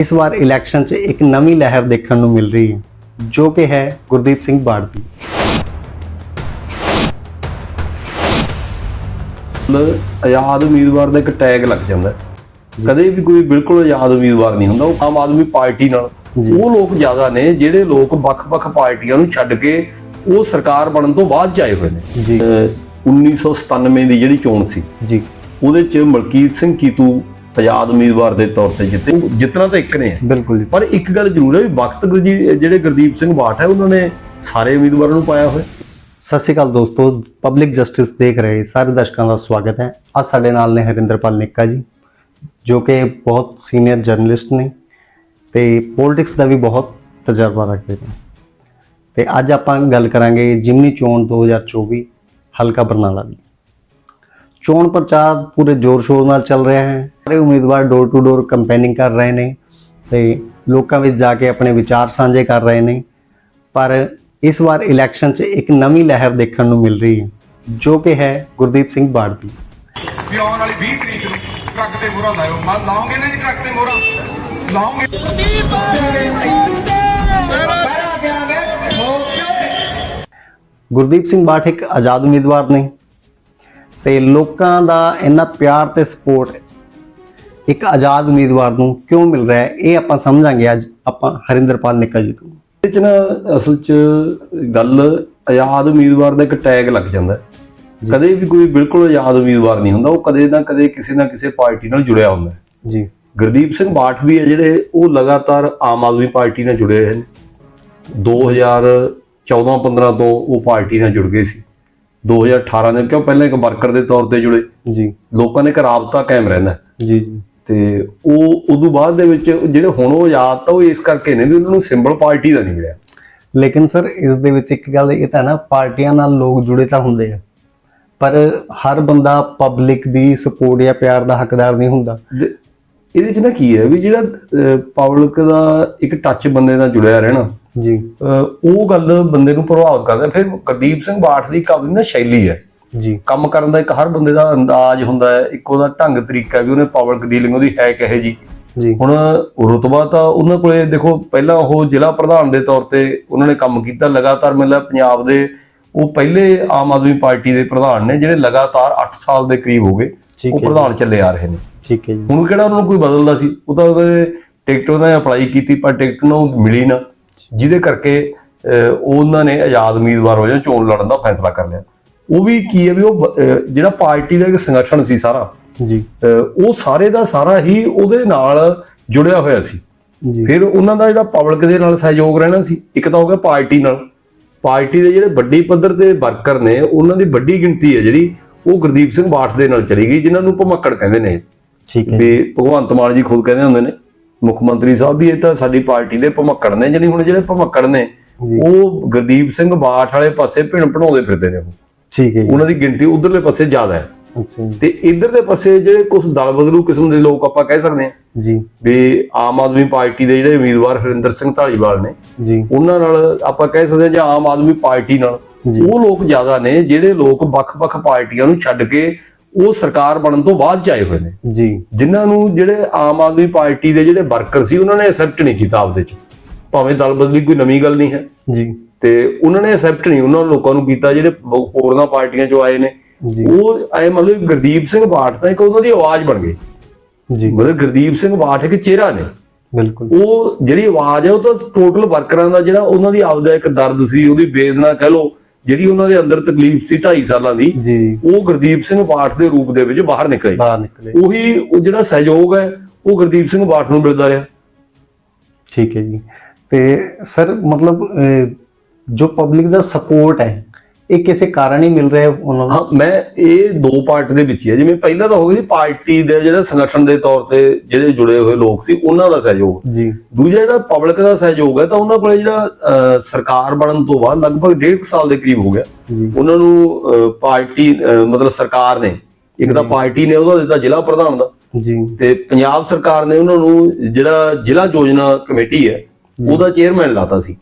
ਇਸ ਵਾਰ ਇਲੈਕਸ਼ਨ 'ਚ ਇੱਕ ਨਵੀਂ ਲਹਿਰ ਦੇਖਣ ਨੂੰ ਮਿਲ ਰਹੀ ਹੈ ਜੋ ਕਿ ਹੈ ਗੁਰਦੀਪ ਸਿੰਘ ਬਾੜ ਦੀ ਮਤਲਬ ਆਜ਼ਾਦ ਉਮੀਦਵਾਰ ਦਾ ਇੱਕ ਟੈਗ ਲੱਗ ਜਾਂਦਾ। ਹੈ। ਕਦੇ ਵੀ ਕੋਈ ਬਿਲਕੁਲ ਆਜ਼ਾਦ ਉਮੀਦਵਾਰ ਨਹੀਂ ਹੁੰਦਾ ਉਹ ਆਮ ਆਦਮੀ ਪਾਰਟੀ ਨਾਲ। ਉਹ ਲੋਕ ਜ਼ਿਆਦਾ ਨੇ ਜਿਹੜੇ ਲੋਕ ਵੱਖ-ਵੱਖ ਪਾਰਟੀਆਂ ਨੂੰ ਛੱਡ ਕੇ ਉਹ ਸਰਕਾਰ ਬਣਨ ਤੋਂ ਬਾਅਦ 'ਚ ਆਏ ਹੋਏ ਨੇ। ਜੀ। ਅਹ 1997 ਦੀ ਜਿਹੜੀ ਚੋਣ ਸੀ ਜੀ। ਉਹਦੇ 'ਚ ਮਲਕੀਤ ਸਿੰਘ ਕੀਤੂ ਆਜ਼ਾਦ ਉਮੀਦਵਾਰ ਦੇ ਤੌਰ ਤੇ ਜਿੱਤੇ। ਜਿੱਤਣਾ ਤਾਂ ਇੱਕ ਨੇ। ਬਿਲਕੁਲ ਜੀ। ਪਰ ਇੱਕ ਗੱਲ ਜ਼ਰੂਰ ਹੈ ਵੀ ਵਕਤ ਜਿਹੜੇ ਗੁਰਦੀਪ ਸਿੰਘ ਬਾਠ ਹੈ ਉਹਨਾਂ ਨੇ ਸਾਰੇ ਉਮੀਦਵਾਰਾਂ ਨੂੰ ਪਾਇਆ ਹੋਇਆ। ਸਤਿ ਸ਼੍ਰੀ ਅਕਾਲ ਦੋਸਤੋ। ਪਬਲਿਕ ਜਸਟਿਸ ਦੇਖ ਰਹੇ ਸਾਰੇ ਦਰਸ਼ਕਾਂ ਦਾ ਸਵਾਗਤ ਹੈ। ਅੱਜ ਸਾਡੇ ਨਾਲ ਨੇ ਹਰਿੰਦਰਪਾਲ ਨਿੱਕਾ ਜੀ ਜੋ ਕਿ ਬਹੁਤ ਸੀਨੀਅਰ ਜਰਨਲਿਸਟ ਨੇ ਤੇ ਪੋਲਿਟਿਕਸ ਦਾ ਵੀ ਬਹੁਤ ਤਜਰਬਾ ਰੱਖਦੇ ਨੇ। ਤੇ ਅੱਜ ਆਪਾਂ ਗੱਲ ਕਰਾਂਗੇ ਜਿਮਨੀ ਚੋਣ 2024 ਹਲਕਾ ਬਰਨਾਲਾ ਦੀ। ਚੋਣ ਪ੍ਰਚਾਰ ਪੂਰੇ ਜ਼ੋਰ ਸ਼ੋਰ ਨਾਲ ਚੱਲ ਰਿਹਾ ਹੈ। ਸਾਰੇ ਉਮੀਦਵਾਰ ਡੋਰ ਟੂ ਡੋਰ ਕੰਪੇਨਿੰਗ ਕਰ ਰਹੇ ਨੇ ਤੇ ਲੋਕਾਂ ਵਿੱਚ ਜਾ ਕੇ ਆਪਣੇ ਵਿਚਾਰ ਸਾਂਝੇ ਕਰ ਰਹੇ ਨੇ। ਪਰ ਇਸ ਵਾਰ ਇਲੈਕਸ਼ਨ 'ਚ ਇੱਕ ਨਵੀਂ ਲਹਿਰ ਦੇਖਣ ਨੂੰ ਮਿਲ ਰਹੀ ਹੈ ਜੋ ਕਿ ਹੈ ਗੁਰਦੀਪ ਸਿੰਘ ਬਾੜ ਦੀ ਵੀ ਆਉਣ ਵਾਲੀ 20 ਤਰੀਕ ਨੂੰ ਟਰੱਕ ਤੇ ਮੋਹਰਾਂ ਲਾਇਓ। ਮੈਂ ਲਾਉਂਗੇ ਨਾ ਜੀ ਟਰੱਕ ਤੇ ਮੋਹਰਾਂ? ਲਾਉਂਗੇ ਗੁਰਦੀਪ ਸਿੰਘ ਬਾਠ ਇੱਕ ਆਜ਼ਾਦ ਉਮੀਦਵਾਰ ਨੇ। ਤੇ ਲੋਕਾਂ ਦਾ ਇੰਨਾ ਪਿਆਰ ਤੇ ਸਪੋਰਟ ਇੱਕ ਆਜ਼ਾਦ ਉਮੀਦਵਾਰ ਨੂੰ ਕਿਉਂ ਮਿਲ ਰਿਹਾ ਹੈ? ਇਹ ਆਪਾਂ ਸਮਝਾਂਗੇ ਅੱਜ ਆਪਾਂ ਹਰਿੰਦਰਪਾਲ ਨਿੱਕਾ ਜੀ ਤੋਂ ਇਹ ਚ ਨਾ ਅਸਲ ਚ ਗੱਲ ਆਜ਼ਾਦ ਉਮੀਦਵਾਰ ਦਾ ਇੱਕ ਟੈਗ ਲੱਗ ਜਾਂਦਾ। ਕਦੇ ਵੀ ਕੋਈ ਬਿਲਕੁਲ ਆਜ਼ਾਦ ਉਮੀਦਵਾਰ ਨਹੀਂ ਹੁੰਦਾ ਉਹ ਕਦੇ ਨਾ ਕਦੇ ਕਿਸੇ ਨਾ ਕਿਸੇ ਪਾਰਟੀ ਨਾਲ ਜੁੜਿਆ ਹੁੰਦਾ। ਜੀ। ਗੁਰਦੀਪ ਸਿੰਘ ਬਾਠ ਵੀ ਹੈ ਜਿਹੜੇ ਉਹ ਲਗਾਤਾਰ ਆਮ ਆਦਮੀ ਪਾਰਟੀ ਨਾਲ ਜੁੜੇ ਰਹੇ ਨੇ। 2014-15 ਤੋਂ ਉਹ ਪਾਰਟੀ ਨਾਲ ਜੁੜ ਗਏ ਸੀ। 2018 ਦੇ ਕਿਉਂ ਪਹਿਲਾਂ ਇੱਕ ਵਰਕਰ ਦੇ ਤੌਰ ਤੇ ਜੁੜੇ? ਜੀ। ਲੋਕਾਂ ਨੇ ਇੱਕ ਰਾਬਤਾ ਕਾਇਮ ਰਹਿੰਦਾ। ਜੀ ਜੀ। ਤੇ ਉਹ ਉਦੋਂ ਬਾਅਦ ਦੇ ਵਿੱਚ ਜਿਹੜੇ ਹੁਣ ਉਹ ਆਜ਼ਾਦ ਤਾਂ ਉਹ ਇਸ ਕਰਕੇ ਨੇ ਵੀ ਉਹਨਾਂ ਨੂੰ ਸਿੰਬਲ ਪਾਰਟੀ ਦਾ ਨਹੀਂ ਮਿਲਿਆ। ਲੇਕਿਨ ਸਰ ਇਸ ਦੇ ਵਿੱਚ ਇੱਕ ਗੱਲ ਇਹ ਤਾਂ ਨਾ ਪਾਰਟੀਆਂ ਨਾਲ ਲੋਕ ਜੁੜੇ ਤਾਂ ਹੁੰਦੇ ਆ। ਪਰ ਹਰ ਬੰਦਾ ਪਬਲਿਕ ਦੀ ਸਪੋਰਟ ਜਾਂ ਪਿਆਰ ਦਾ ਹੱਕਦਾਰ ਨਹੀਂ ਹੁੰਦਾ। ਇਹਦੇ ਚ ਨਾ ਕੀ ਹੈ ਵੀ ਜਿਹੜਾ ਪਬਲਿਕ ਦਾ ਇੱਕ ਟੱਚ ਬੰਦੇ ਨਾਲ ਜੁੜਿਆ ਰਹਿਣਾ ਜੀ। ਉਹ ਗੱਲ ਬੰਦੇ ਨੂੰ ਪ੍ਰਭਾਵਿਤ ਕਰਦਾ ਫਿਰ ਗੁਰਦੀਪ ਸਿੰਘ ਬਾਠ ਦੀ ਕਾਬਲੀ ਨਾ ਸ਼ੈਲੀ ਹੈ। ਜੀ। ਕੰਮ ਕਰਨ ਦਾ ਇੱਕ ਹਰ ਬੰਦੇ ਦਾ ਅੰਦਾਜ਼ ਹੁੰਦਾ ਹੈ। ਇੱਕ ਉਹਦਾ ਢੰਗ ਤਰੀਕਾ ਵੀ ਉਹਨੇ ਪਬਲਿਕ ਡੀਲਿੰਗ ਉਹਦੀ ਹੈ ਕਿਹੇ ਜੀ। ਜੀ। ਹੁਣ ਰੁਤਬਾ ਤਾਂ ਉਹਨਾਂ ਕੋਲੇ ਦੇਖੋ ਪਹਿਲਾਂ ਉਹ ਜ਼ਿਲ੍ਹਾ ਪ੍ਰਧਾਨ ਦੇ ਤੌਰ ਤੇ ਉਹਨਾਂ ਨੇ ਕੰਮ ਕੀਤਾ। ਲਗਾਤਾਰ ਮਤਲਬ ਪੰਜਾਬ ਦੇ ਉਹ ਪਹਿਲੇ ਆਮ ਆਦਮੀ ਪਾਰਟੀ ਦੇ ਪ੍ਰਧਾਨ ਨੇ ਜਿਹੜੇ ਲਗਾਤਾਰ 8 ਸਾਲ ਦੇ ਕਰੀਬ ਹੋ ਗਏ ਉਹ। ਪ੍ਰਧਾਨ ਚੱਲੇ ਆ ਰਹੇ ਨੇ। ਠੀਕ ਹੈ ਜੀ। ਹੁਣ ਕਿਹੜਾ ਉਹਨਾਂ ਨੂੰ ਕੋਈ ਬਦਲਦਾ ਸੀ? ਉਹ ਤਾਂ ਉਹਦੇ ਟਿਕਟ ਉਹਨਾਂ ਨੇ ਅਪਲਾਈ ਕੀਤੀ ਪਰ ਟਿਕਟ ਨੂੰ ਮਿਲੀ ਨਾ। ਜਿਹਦੇ ਕਰਕੇ ਉਹਨਾਂ ਨੇ ਆਜ਼ਾਦ ਉਮੀਦਵਾਰ ਵਜੋਂ ਚੋਣ ਲੜਨ ਦਾ ਫੈਸਲਾ ਕਰ ਲਿਆ। ਉਹ ਵੀ ਕੀ ਹੈ ਵੀ ਉਹ ਜਿਹੜਾ ਪਾਰਟੀ ਦਾ ਇੱਕ ਸੰਗਠਨ ਸੀ ਸਾਰਾ ਜੀ। ਉਹ ਸਾਰੇ ਦਾ ਸਾਰਾ ਹੀ ਉਹਦੇ ਨਾਲ ਜੁੜਿਆ ਹੋਇਆ ਸੀ। ਜੀ। ਫਿਰ ਉਹਨਾਂ ਦਾ ਜਿਹੜਾ ਪਬਲਿਕ ਦੇ ਨਾਲ ਸਹਿਯੋਗ ਰਹਿਣਾ ਸੀ ਇੱਕ ਤਾਂ ਹੋ ਗਿਆ ਪਾਰਟੀ ਨਾਲ। ਪਾਰਟੀ ਦੇ ਜਿਹੜੇ ਵੱਡੀ ਪੱਧਰ ਤੇ ਵਰਕਰ ਨੇ ਉਹਨਾਂ ਦੀ ਵੱਡੀ ਗਿਣਤੀ ਹੈ ਜਿਹੜੀ ਉਹ ਗੁਰਦੀਪ ਸਿੰਘ ਬਾਠ ਦੇ ਨਾਲ ਚਲੀ ਗਈ ਜਿਨ੍ਹਾਂ ਨੂੰ ਭਮੱਕੜ ਕਹਿੰਦੇ ਨੇ। ਠੀਕ ਹੈ ਵੀ ਭਗਵੰਤ ਮਾਨ ਜੀ ਖੁਦ ਕਹਿੰਦੇ ਹੁੰਦੇ ਨੇ ਮੁੱਖ ਮੰਤਰੀ ਸਾਹਿਬ ਵੀ ਇਹ ਤਾਂ ਸਾਡੀ ਪਾਰਟੀ ਦੇ ਭਮੱਕੜ ਨੇ ਜਿਹੜੀ ਹੁਣ ਜਿਹੜੇ ਭਮੱਕੜ ਨੇ। ਉਹ ਗੁਰਦੀਪ ਸਿੰਘ ਬਾਠ ਵਾਲੇ ਪਾਸੇ ਭਿਣ ਭਣਾਉਂਦੇ ਫਿਰਦੇ ਨੇ ਉਹ। ਠੀਕ ਹੈ ਉਹਨਾਂ ਦੀ ਗਿਣਤੀ ਉਧਰਲੇ ਪਾਸੇ ਜ਼ਿਆਦਾ ਹੈ। ਤੇ ਇਧਰਲੇ ਪਾਸੇ ਜਿਹੜੇ ਕੁਝ ਦਲ ਬਦਲੂ ਕਿਸਮ ਦੇ ਲੋਕ ਆਪਾਂ ਕਹਿ ਸਕਦੇ ਹਾਂ ਜੀ ਵੀ ਆਮ ਆਦਮੀ ਪਾਰਟੀ ਦੇ ਜਿਹੜੇ ਉਮੀਦਵਾਰ ਹਰਿੰਦਰ ਸਿੰਘ ਢਾਲੀਵਾਲ ਨੇ ਜੀ ਉਹਨਾਂ ਨਾਲ ਆਪਾਂ ਕਹਿ ਸਕਦੇ ਹਾਂ ਜਾਂ ਆਮ ਆਦਮੀ ਪਾਰਟੀ ਨਾਲ। ਉਹ ਲੋਕ ਜ਼ਿਆਦਾ ਨੇ ਜਿਹੜੇ ਲੋਕ ਵੱਖ-ਵੱਖ ਪਾਰਟੀਆਂ ਨੂੰ ਛੱਡ ਕੇ ਉਹ ਸਰਕਾਰ ਬਣਨ ਤੋਂ ਬਾਅਦ ਚ ਆਏ ਹੋਏ ਨੇ। ਜੀ। ਜਿਨ੍ਹਾਂ ਨੂੰ ਜਿਹੜੇ ਆਮ ਆਦਮੀ ਪਾਰਟੀ ਦੇ ਜਿਹੜੇ ਵਰਕਰ ਸੀ ਉਹਨਾਂ ਨੇ ਐਕਸੈਪਟ ਨਹੀਂ ਕੀਤਾ ਆਪਦੇ ਚ। ਭਾਵੇਂ ਦਲ ਬਦਲੀ ਕੋਈ ਨਵੀਂ ਗੱਲ ਨਹੀਂ ਹੈ। ਜੀ। ਤੇ ਉਹਨਾਂ ਨੇ ਐਕਸੈਪਟ ਨਹੀਂ ਉਹਨਾਂ ਲੋਕਾਂ ਨੂੰ ਕੀਤਾ ਜਿਹੜੇ ਹੋਰਨਾਂ ਪਾਰਟੀਆਂ ਚੋਂ ਆਏ ਨੇ। ਜੀ। ਉਹ ਐ ਮਤਲਬ ਗੁਰਦੀਪ ਸਿੰਘ ਬਾਠ ਤਾਂ ਇੱਕ ਉਹਨਾਂ ਦੀ ਆਵਾਜ਼ ਬਣ ਗਈ। ਜੀ। ਮਤਲਬ ਗੁਰਦੀਪ ਸਿੰਘ ਬਾਠ ਇੱਕ ਚਿਹਰਾ ਨੇ। ਬਿਲਕੁਲ। ਉਹ ਜਿਹੜੀ ਆਵਾਜ਼ ਹੈ ਉਹ ਤਾਂ ਟੋਟਲ ਵਰਕਰਾਂ ਦਾ ਜਿਹੜਾ ਉਹਨਾਂ ਦੀ ਆਪਦਾ ਇੱਕ ਦਰਦ ਸੀ ਉਹਦੀ ਵੇਦਨਾ ਕਹਿ ਲਓ ਜਿਹੜੀ ਉਹਨਾਂ ਦੇ ਅੰਦਰ ਤਕਲੀਫ ਸੀ 2.5 ਸਾਲਾਂ ਦੀ ਉਹ ਗੁਰਦੀਪ ਸਿੰਘ ਬਾਠ ਦੇ ਰੂਪ ਦੇ ਵਿੱਚ ਬਾਹਰ ਨਿਕਲੇ। ਬਾਹਰ ਨਿਕਲੇ। ਉਹੀ ਉਹ ਜਿਹੜਾ ਸਹਿਯੋਗ ਹੈ ਉਹ ਗੁਰਦੀਪ ਸਿੰਘ ਬਾਠ ਨੂੰ ਮਿਲਦਾ ਰਿਹਾ। ਠੀਕ ਹੈ ਜੀ। ਤੇ ਸਰ ਮਤਲਬ ਜੋ ਪਬਲਿਕ ਦਾ ਸਪੋਰਟ ਹੈ ਇਹ ਕਿਸੇ ਕਾਰਨ ਹੀ ਮਿਲ ਰਿਹਾ ਹੈ ਉਹਨਾਂ ਨੂੰ? ਹਾਂ ਮੈਂ ਇਹ ਦੋ ਪਾਰਟ ਦੇ ਵਿੱਚ ਹੀ ਹੈ ਜਿਵੇਂ ਪਹਿਲਾਂ ਤਾਂ ਹੋ ਸੀ ਪਾਰਟੀ ਦੇ ਜਿਹੜੇ ਸੰਗਠਨ ਦੇ ਤੌਰ ਤੇ ਜਿਹੜੇ ਜੁੜੇ ਹੋਏ ਲੋਕ ਸੀ ਉਹਨਾਂ ਦਾ ਸਹਿਯੋਗ। ਜੀ। ਦੂਜਾ ਜਿਹੜਾ ਪਬਲਿਕ ਦਾ ਸਹਿਯੋਗ ਹੈ ਤਾਂ ਉਹਨਾਂ ਕੋਲੇ ਜਿਹੜਾ ਸਰਕਾਰ ਬਣਨ ਤੋਂ ਬਾਅਦ ਲਗਭਗ ਡੇਢ ਕੁ ਸਾਲ ਦੇ ਕਰੀਬ ਹੋ ਗਿਆ। ਉਹਨਾਂ ਨੂੰ ਪਾਰਟੀ ਮਤਲਬ ਸਰਕਾਰ ਨੇ ਇੱਕ ਤਾਂ ਪਾਰਟੀ ਨੇ ਉਹਦਾ ਦਿੱਤਾ ਜ਼ਿਲ੍ਹਾ ਪ੍ਰਧਾਨ ਦਾ। ਜੀ। ਤੇ ਪੰਜਾਬ ਸਰਕਾਰ ਨੇ ਉਹਨਾਂ ਨੂੰ ਜਿਹੜਾ ਜ਼ਿਲ੍ਹਾ ਯੋਜਨਾ ਕਮੇਟੀ ਹੈ ਉਹਦਾ ਚੇਅਰਮੈਨ ਲਾਤਾ ਸੀ।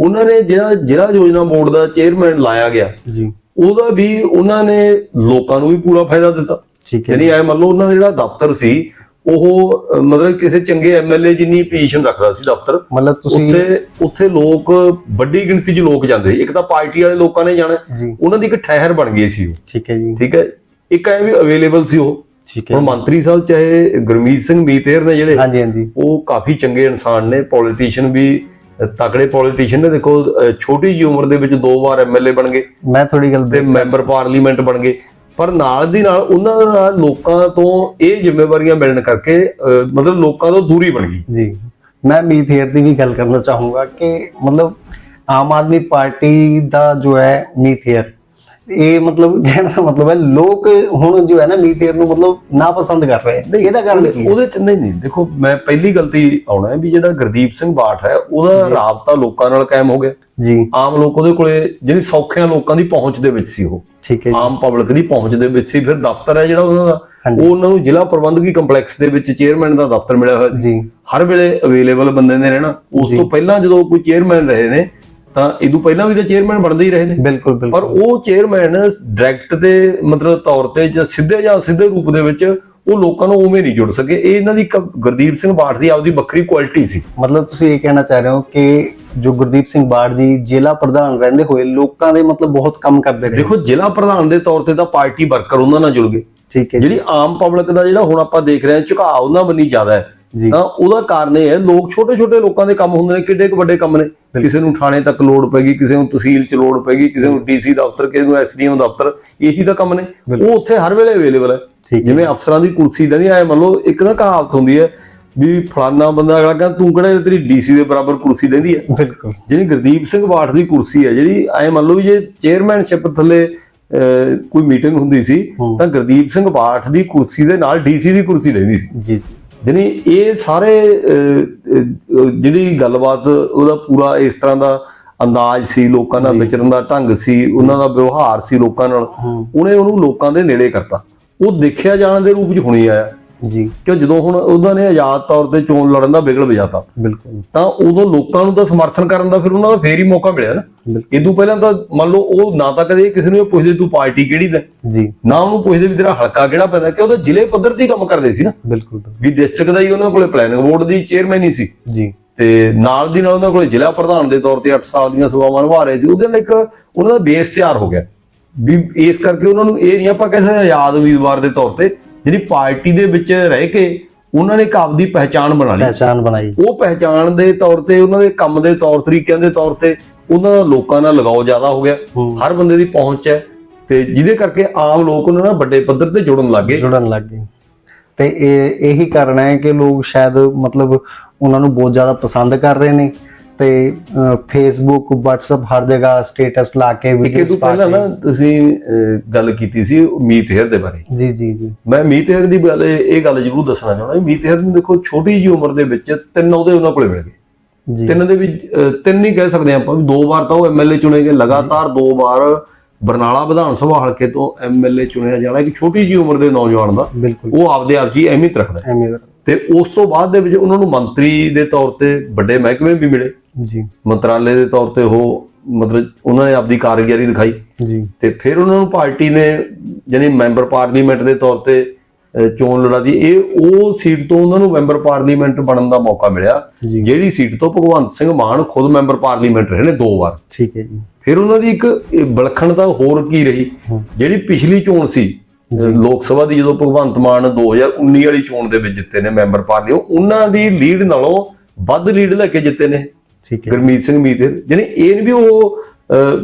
ਉਹਨਾਂ ਨੇ ਜਿਹੜਾ ਜ਼ਿਲ੍ਹਾ ਯੋਜਨਾ ਬੋਰਡ ਦਾ ਚੇਅਰਮੈਨ ਲਾਇਆ ਗਿਆ ਜੀ। ਉਹਦਾ ਵੀ ਉਹਨਾਂ ਨੇ ਲੋਕਾਂ ਨੂੰ ਵੀ ਪੂਰਾ ਫਾਇਦਾ ਦਿੱਤਾ। ਠੀਕ ਹੈ ਯਾਨੀ ਐ ਮੰਨ ਲਓ ਉਹਨਾਂ ਦਾ ਜਿਹੜਾ ਦਫ਼ਤਰ ਸੀ ਉਹ ਮਤਲਬ ਕਿਸੇ ਚੰਗੇ ਐਮਐਲਏ ਜਿੰਨੀ ਪੋਜੀਸ਼ਨ ਰੱਖਦਾ ਸੀ ਦਫ਼ਤਰ ਮਤਲਬ ਤੁਸੀਂ ਉੱਥੇ ਉੱਥੇ ਲੋਕ ਵੱਡੀ ਗਿਣਤੀ 'ਚ ਲੋਕ ਜਾਂਦੇ। ਇੱਕ ਤਾਂ ਪਾਰਟੀ ਵਾਲੇ ਲੋਕਾਂ ਨੇ ਜਾਣਾ ਉਹਨਾਂ ਦੀ ਇੱਕ ਠਹਿਰ ਬਣ ਗਈ ਸੀ ਉਹ। ਠੀਕ ਹੈ ਜੀ। ਠੀਕ ਹੈ? ਇੱਕ ਐ ਵੀ ਅਵੇਲੇਬਲ ਸੀ ਉਹ। ਠੀਕ ਹੈ ਹੁਣ ਮੰਤਰੀ ਸਾਹਿਬ ਚਾਹੇ ਗੁਰਮੀਤ ਸਿੰਘ ਮੀਤੇਰ ਨੇ ਜਿਹੜੇ ਹਾਂਜੀ ਹਾਂਜੀ। ਉਹ ਕਾਫੀ ਚੰਗੇ ਇਨਸਾਨ ਨੇ ਪੋਲੀਟੀਸ਼ੀਅਨ ਵੀ ਤਕੜੇ ਪੋਲੀਟੀਸ਼ੀਅਨ ਨੇ ਦੇਖੋ ਛੋਟੀ ਜੀ ਉਮਰ ਦੇ ਵਿੱਚ ਦੋ ਵਾਰ ਐਮਐਲਏ ਬਣ ਗਏ ਮੈਂ ਥੋੜੀ ਗੱਲ ਤੇ ਮੈਂਬਰ ਪਾਰਲੀਮੈਂਟ ਬਣ ਗਏ। ਪਰ ਨਾਲ ਦੀ ਨਾਲ ਉਹਨਾਂ ਨਾਲ ਲੋਕਾਂ ਤੋਂ ਇਹ ਜ਼ਿੰਮੇਵਾਰੀਆਂ ਮਿਲਣ ਕਰਕੇ ਮਤਲਬ ਲੋਕਾਂ ਤੋਂ ਦੂਰੀ ਬਣ ਗਈ। ਜੀ। ਮੈਂ ਮੀਤ ਹੇਅਰ ਦੀ ਵੀ ਗੱਲ ਕਰਨਾ ਚਾਹੂੰਗਾ ਕਿ ਮਤਲਬ ਆਮ ਆਦਮੀ ਪਾਰਟੀ ਦਾ ਜੋ ਹੈ ਮੀਤ ਹੇਅਰ ਇਹ ਮਤਲਬ ਕਹਿਣ ਦਾ ਮਤਲਬ ਹੈ ਲੋਕ ਹੁਣ ਜੋ ਹੈ ਨਾ ਹੇਅਰ ਨੂੰ ਮਤਲਬ ਨਾ ਪਸੰਦ ਕਰ ਰਹੇ ਨੇ ਇਹਦਾ ਕਾਰਨ ਕੀ ਹੈ? ਉਹਦੇ ਚ ਨਹੀਂ ਨਹੀਂ ਦੇਖੋ ਮੈਂ ਪਹਿਲੀ ਗਲਤੀ ਆਉਣਾ ਹੈ ਵੀ ਜਿਹੜਾ ਗੁਰਦੀਪ ਸਿੰਘ ਬਾਠ ਹੈ ਉਹਦਾ ਰਾਬਤਾ ਲੋਕਾਂ ਨਾਲ ਕਾਇਮ ਹੋ ਗਿਆ। ਜੀ। ਆਮ ਲੋਕ ਉਹਦੇ ਕੋਲੇ ਜਿਹੜੀ ਸੌਖਿਆਂ ਲੋਕਾਂ ਦੀ ਪਹੁੰਚ ਦੇ ਵਿੱਚ ਸੀ ਉਹ। ਠੀਕ ਹੈ ਆਮ ਪਬਲਿਕ ਦੀ ਪਹੁੰਚ ਦੇ ਵਿੱਚ ਸੀ ਫਿਰ ਦਫ਼ਤਰ ਹੈ ਜਿਹੜਾ ਉਹਨਾਂ ਦਾ। ਉਹ ਉਹਨਾਂ ਨੂੰ ਜ਼ਿਲ੍ਹਾ ਪ੍ਰਬੰਧਕੀ ਕੰਪਲੈਕਸ ਦੇ ਵਿੱਚ ਚੇਅਰਮੈਨ ਦਾ ਦਫ਼ਤਰ ਮਿਲਿਆ ਹੋਇਆ ਸੀ। ਜੀ। ਹਰ ਵੇਲੇ ਅਵੇਲੇਬਲ ਬੰਦੇ ਨੇ ਰਹਿਣਾ। ਉਸ ਤੋਂ ਪਹਿਲਾਂ ਜਦੋਂ ਕੋਈ ਚੇਅਰਮੈਨ ਰਹੇ ਨੇ ਤਾਂ ਇਦੋਂ ਪਹਿਲਾਂ ਵੀ ਤਾਂ ਚੇਅਰਮੈਨ ਬਣਦੇ ਹੀ ਰਹੇ ਨੇ। ਬਿਲਕੁਲ ਪਰ ਬਿਲਕੁਲ ਉਹ ਚੇਅਰਮੈਨ ਡਾਇਰੈਕਟ ਦੇ ਮਤਲਬ ਤੌਰ ਤੇ ਜਾਂ ਸਿੱਧੇ ਜਾਂ ਸਿੱਧੇ ਰੂਪ ਦੇ ਵਿੱਚ ਉਹ ਲੋਕਾਂ ਨੂੰ ਉਵੇਂ ਨਹੀਂ ਜੁੜ ਸਕੇ। ਇਹ ਇਹਨਾਂ ਦੀ ਗੁਰਦੀਪ ਸਿੰਘ ਬਾਠ ਦੀ ਆਪਦੀ ਵੱਖਰੀ ਕੁਆਲਿਟੀ ਸੀ। ਮਤਲਬ ਤੁਸੀਂ ਇਹ ਕਹਿਣਾ ਚਾਹ ਰਹੇ ਹੋ ਕਿ ਜੋ ਗੁਰਦੀਪ ਸਿੰਘ ਬਾੜ ਜੀ ਜ਼ਿਲ੍ਹਾ ਪ੍ਰਧਾਨ ਰਹਿੰਦੇ ਹੋਏ ਲੋਕਾਂ ਦੇ ਮਤਲਬ ਬਹੁਤ ਕੰਮ ਕਰਦੇ ਰਹੇ। ਦੇਖੋ ਜ਼ਿਲ੍ਹਾ ਪ੍ਰਧਾਨ ਦੇ ਤੌਰ ਤੇ ਤਾਂ ਪਾਰਟੀ ਵਰਕਰ ਉਹਨਾਂ ਨਾਲ ਜੁੜ ਗਏ। ਠੀਕ ਹੈ ਜਿਹੜੀ ਆਮ ਪਬਲਿਕ ਦਾ ਜਿਹੜਾ ਹੁਣ ਆਪਾਂ ਦੇਖ ਰਹੇ ਹਾਂ ਝੁਕਾਅ ਉਹਨਾਂ ਬੰਨੀ ਜ਼ਿਆਦਾ ਹੈ। ਜੀ। ਤਾਂ ਉਹਦਾ ਕਾਰਨ ਇਹ ਹੈ ਲੋਕ ਛੋਟੇ ਛੋਟੇ ਲੋਕਾਂ ਦੇ ਕੰਮ ਹੁੰਦੇ ਨੇ ਕਿੱਡੇ ਕੁ ਵੱਡੇ ਕੰਮ ਨੇ। ਕਿਸੇ ਨੂੰ ਥਾਣੇ ਤੱਕ ਲੋੜ ਪੈਗੀ ਕਿਸੇ ਨੂੰ ਤਹਿਸੀਲ 'ਚ ਲੋੜ ਪੈਗੀ ਕਿਸੇ ਨੂੰ ਡੀਸੀ ਦਫ਼ਤਰ ਕਿਸੇ ਨੂੰ ਐਸਡੀਐਮ ਦਫ਼ਤਰ ਇਹੀ ਤਾਂ ਕੰਮ ਨੇ। ਉਹ ਉੱਥੇ ਹਰ ਵੇਲੇ ਅਵੇਲੇਬਲ ਹੈ। ਜਿਵੇਂ ਅਫਸਰਾਂ ਦੀ ਕੁਰਸੀ ਦਾ ਨਹੀਂ ਆਏ ਮੰਨ ਲਓ ਇੱਕ ਨਾ ਕਹਾਵਤ ਹੁੰਦੀ ਹੈ ਵੀ ਫਲਾਨਾ ਬੰਦਾ ਅਗਲਾ ਕਹਿੰਦਾ ਤੂੰ ਕਿਹੜਾ ਤੇਰੀ ਡੀਸੀ ਦੇ ਬਰਾਬਰ ਕੁਰਸੀ ਲੈਂਦੀ ਹੈ? ਬਿਲਕੁਲ। ਜਿਹੜੀ ਗੁਰਦੀਪ ਸਿੰਘ ਬਾਠ ਦੀ ਕੁਰਸੀ ਹੈ ਜਿਹੜੀ ਐ ਮੰਨ ਲਓ ਵੀ ਜੇ ਚੇਅਰਮੈਨਸ਼ਿਪ ਥੱਲੇ ਕੋਈ ਮੀਟਿੰਗ ਹੁੰਦੀ ਸੀ। ਤਾਂ ਗੁਰਦੀਪ ਸਿੰਘ ਬਾਠ ਦੀ ਕੁਰਸੀ ਦੇ ਨਾਲ ਡੀਸੀ ਦੀ ਕੁਰਸੀ ਲੈਂਦੀ ਸੀ। ਜੀ ਜੀ। ਜਾਣੀ ਇਹ ਸਾਰੇ ਜਿਹੜੀ ਗੱਲਬਾਤ ਉਹਦਾ ਪੂਰਾ ਇਸ ਤਰ੍ਹਾਂ ਦਾ ਅੰਦਾਜ਼ ਸੀ ਲੋਕਾਂ ਨਾਲ ਵਿਚਰਨ ਦਾ ਢੰਗ ਸੀ ਉਹਨਾਂ ਦਾ ਵਿਵਹਾਰ ਸੀ ਲੋਕਾਂ ਨਾਲ ਉਹਨੇ ਉਹਨੂੰ ਲੋਕਾਂ ਦੇ ਨੇੜੇ ਕਰਤਾ। ਉਹ ਦੇਖਿਆ ਜਾਣ ਦੇ ਰੂਪ 'ਚ ਹੁਣੀ ਆਇਆ। ਜੀ। ਕਿ ਜਦੋਂ ਹੁਣ ਉਹਨਾਂ ਨੇ ਆਜ਼ਾਦ ਤੌਰ ਤੇ ਚੋਣ ਲੜਨ ਦਾ ਵਿਗਲ ਵਜਾਤਾ ਬਿਲਕੁਲ। ਤਾਂ ਉਦੋਂ ਲੋਕਾਂ ਨੂੰ ਤਾਂ ਸਮਰਥਨ ਕਰਨ ਦਾ ਫਿਰ ਉਹਨਾਂ ਦਾ ਫੇਰ ਹੀ ਮੌਕਾ ਮਿਲਿਆ ਨਾ। ਇਦੋਂ ਪਹਿਲਾਂ ਤਾਂ ਮੰਨ ਲਓ ਉਹ ਨਾ ਤਾਂ ਕਦੇ ਕਿਸੇ ਨੂੰ ਪੁੱਛਦੇ ਤੂੰ ਪਾਰਟੀ ਕਿਹੜੀ ਦਾ? ਜੀ। ਨਾ ਉਹਨੂੰ ਪੁੱਛਦੇ ਵੀ ਤੇਰਾ ਹਲਕਾ ਕਿਹੜਾ ਪੈਂਦਾ ਕਿ ਉਹਦਾ ਜ਼ਿਲ੍ਹੇ ਪੱਧਰ ਤੇ ਕੰਮ ਕਰਦੇ ਸੀ ਨਾ। ਬਿਲਕੁਲ ਬਿਲਕੁਲ। ਵੀ ਡਿਸਟ੍ਰਿਕਟ ਦਾ ਹੀ ਉਹਨਾਂ ਕੋਲੇ ਪਲੈਨਿੰਗ ਬੋਰਡ ਦੀ ਚੇਅਰਮੈਨ ਹੀ ਸੀ। ਜੀ। ਤੇ ਨਾਲ ਦੀ ਨਾਲ ਉਹਨਾਂ ਕੋਲੇ ਜ਼ਿਲ੍ਹਾ ਪ੍ਰਧਾਨ ਦੇ ਤੌਰ ਤੇ 8 ਸਾਲ ਦੀਆਂ ਸੇਵਾਵਾਂ ਨਿਭਾ ਰਹੇ ਸੀ। ਉਹਦੇ ਨਾਲ ਇੱਕ ਉਹਨਾਂ ਦਾ ਬੇਸ ਤਿਆਰ ਹੋ ਗਿਆ। ਵੀ ਇਸ ਕਰਕੇ ਉਹਨਾਂ ਨੂੰ ਇਹ ਨਹੀਂ ਆਪਾਂ ਕਹਿੰਦੇ ਆਜ਼ਾਦ ਉਮੀਦਵਾਰ ਦੇ ਤੌਰ ਤੇ ਜਿਹੜੀ ਪਾਰਟੀ ਦੇ ਵਿੱਚ ਰਹਿ ਕੇ ਉਹਨਾਂ ਨੇ ਇੱਕ ਆਪਦੀ ਪਹਿਚਾਣ ਬਣਾ ਲਈ। ਪਹਿਚਾਨ ਬਣਾਈ। ਉਹ ਪਹਿਚਾਣ ਦੇ ਤੌਰ ਤੇ ਉਹਨਾਂ ਦੇ ਕੰਮ ਦੇ ਤੌਰ ਤਰੀਕਿਆਂ ਦੇ ਤੌਰ ਤੇ ਉਹਨਾਂ ਦਾ ਲੋਕਾਂ ਨਾਲ ਲਗਾਓ ਜ਼ਿਆਦਾ ਹੋ ਗਿਆ। ਹਰ ਬੰਦੇ ਦੀ ਪਹੁੰਚ ਹੈ ਤੇ ਜਿਹਦੇ ਕਰਕੇ ਆਮ ਲੋਕ ਉਹਨਾਂ ਨਾਲ ਵੱਡੇ ਪੱਧਰ ਤੇ ਜੁੜਨ ਲੱਗ ਗਏ। ਜੁੜਨ ਲੱਗ ਗਏ। ਤੇ ਇਹ ਇਹੀ ਕਾਰਨ ਹੈ ਕਿ ਲੋਕ ਸ਼ਾਇਦ ਮਤਲਬ ਉਹਨਾਂ ਨੂੰ ਬਹੁਤ ਜ਼ਿਆਦਾ ਪਸੰਦ ਕਰ ਰਹੇ ਨੇ। ਤੇ ਫੇਸਬੁੱਕ WhatsApp ਹਰ ਜਗ੍ਹਾ ਸਟੇਟਸ ਲਾ ਕੇ ਵੀਡੀਓਜ਼ ਪਾ ਪਹਿਲਾਂ ਕੇ। ਨਾ ਤੁਸੀਂ ਗੱਲ ਕੀਤੀ ਸੀ ਮੀਤ ਹੇਰ ਦੇ ਬਾਰੇ। ਜੀ ਜੀ ਜੀ। ਮੈਂ ਮੀਤ ਹੇਰ ਦੀ ਗੱਲ ਇਹ ਗੱਲ ਜ਼ਰੂਰ ਦੱਸਣਾ ਚਾਹੁੰਦਾ ਮੀਤ ਹੇਰ ਨੂੰ ਦੇਖੋ ਛੋਟੀ ਜਿਹੀ ਉਮਰ ਦੇ ਵਿੱਚ ਤਿੰਨ ਉਹਦੇ ਉਹਨਾਂ ਕੋਲੇ ਮਿਲ ਗਏ। ਜੀ। ਤਿੰਨ ਦੇ ਵਿੱਚ ਤਿੰਨ ਹੀ ਕਹਿ ਸਕਦੇ ਆਪਾਂ ਵੀ ਦੋ ਵਾਰ ਤਾਂ ਉਹ ਐਮਐਲਏ ਚੁਣੇ ਗਏ। ਲਗਾਤਾਰ ਦੋ ਵਾਰ ਬਰਨਾਲਾ ਵਿਧਾਨ ਸਭਾ ਹਲਕੇ ਤੋਂ ਐਮਐਲਏ ਚੁਣਿਆ ਜਾਣਾ ਇੱਕ ਛੋਟੀ ਜਿਹੀ ਉਮਰ ਦੇ ਨੌਜਵਾਨ ਦਾ ਉਹ ਆਪਦੇ ਆਪ ਜੀ ਅਹਿਮੀਅਤ ਰੱਖਦਾ ਤੇ ਉਸ ਤੋਂ ਬਾਅਦ ਦੇ ਵਿੱਚ ਉਹਨਾਂ ਨੂੰ ਮੰਤਰੀ ਦੇ ਤੌਰ ਤੇ ਵੱਡੇ ਮਹਿਕਮੇ ਵੀ ਮਿਲੇ। ਜੀ। ਮੰਤਰਾਲੇ ਦੇ ਤੌਰ ਤੇ ਉਹ ਮਤਲਬ ਉਹਨਾਂ ਨੇ ਆਪਦੀ ਕਾਰਗੁਜ਼ਾਰੀ ਦਿਖਾਈ। ਜੀ। ਤੇ ਫਿਰ ਉਹਨਾਂ ਨੂੰ ਪਾਰਟੀ ਨੇ ਜਾਨੀ ਮੈਂਬਰ ਪਾਰਲੀਮੈਂਟ ਦੇ ਤੌਰ ਤੇ ਚੋਣ ਲੜਾਦੀ ਇਹ ਉਹ ਸੀਟ ਤੋਂ ਉਹਨਾਂ ਨੂੰ ਮੈਂਬਰ ਪਾਰਲੀਮੈਂਟ ਬਣਨ ਦਾ ਮੌਕਾ ਮਿਲਿਆ ਜਿਹੜੀ ਸੀਟ ਤੋਂ ਭਗਵੰਤ ਸਿੰਘ ਮਾਨ ਖੁਦ ਮੈਂਬਰ ਪਾਰਲੀਮੈਂਟ ਰਹੇ ਨੇ ਦੋ ਵਾਰ। ਠੀਕ ਹੈ ਜੀ। ਫਿਰ ਉਹਨਾਂ ਦੀ ਇੱਕ ਵਿਲੱਖਣਤਾ ਹੋਰ ਕੀ ਰਹੀ। ਜਿਹੜੀ ਪਿਛਲੀ ਚੋਣ ਸੀ ਲੋਕ ਸਭਾ ਦੀ ਜਦੋਂ ਭਗਵੰਤ ਮਾਨ 2019 ਵਾਲੀ ਚੋਣ ਦੇ ਵਿੱਚ ਜਿੱਤੇ ਨੇ ਮੈਂਬਰ ਪਾਰਲੀਮੈਂਟ ਉਹਨਾਂ ਦੀ ਲੀਡ ਨਾਲੋਂ ਵੱਧ ਲੀਡ ਲੈ ਕੇ ਜਿੱਤੇ ਨੇ। ਠੀਕ ਹੈ। ਗੁਰਮੀਤ ਸਿੰਘ ਮੀਤਰ ਜਾਨੀ ਇਹ ਵੀ ਉਹ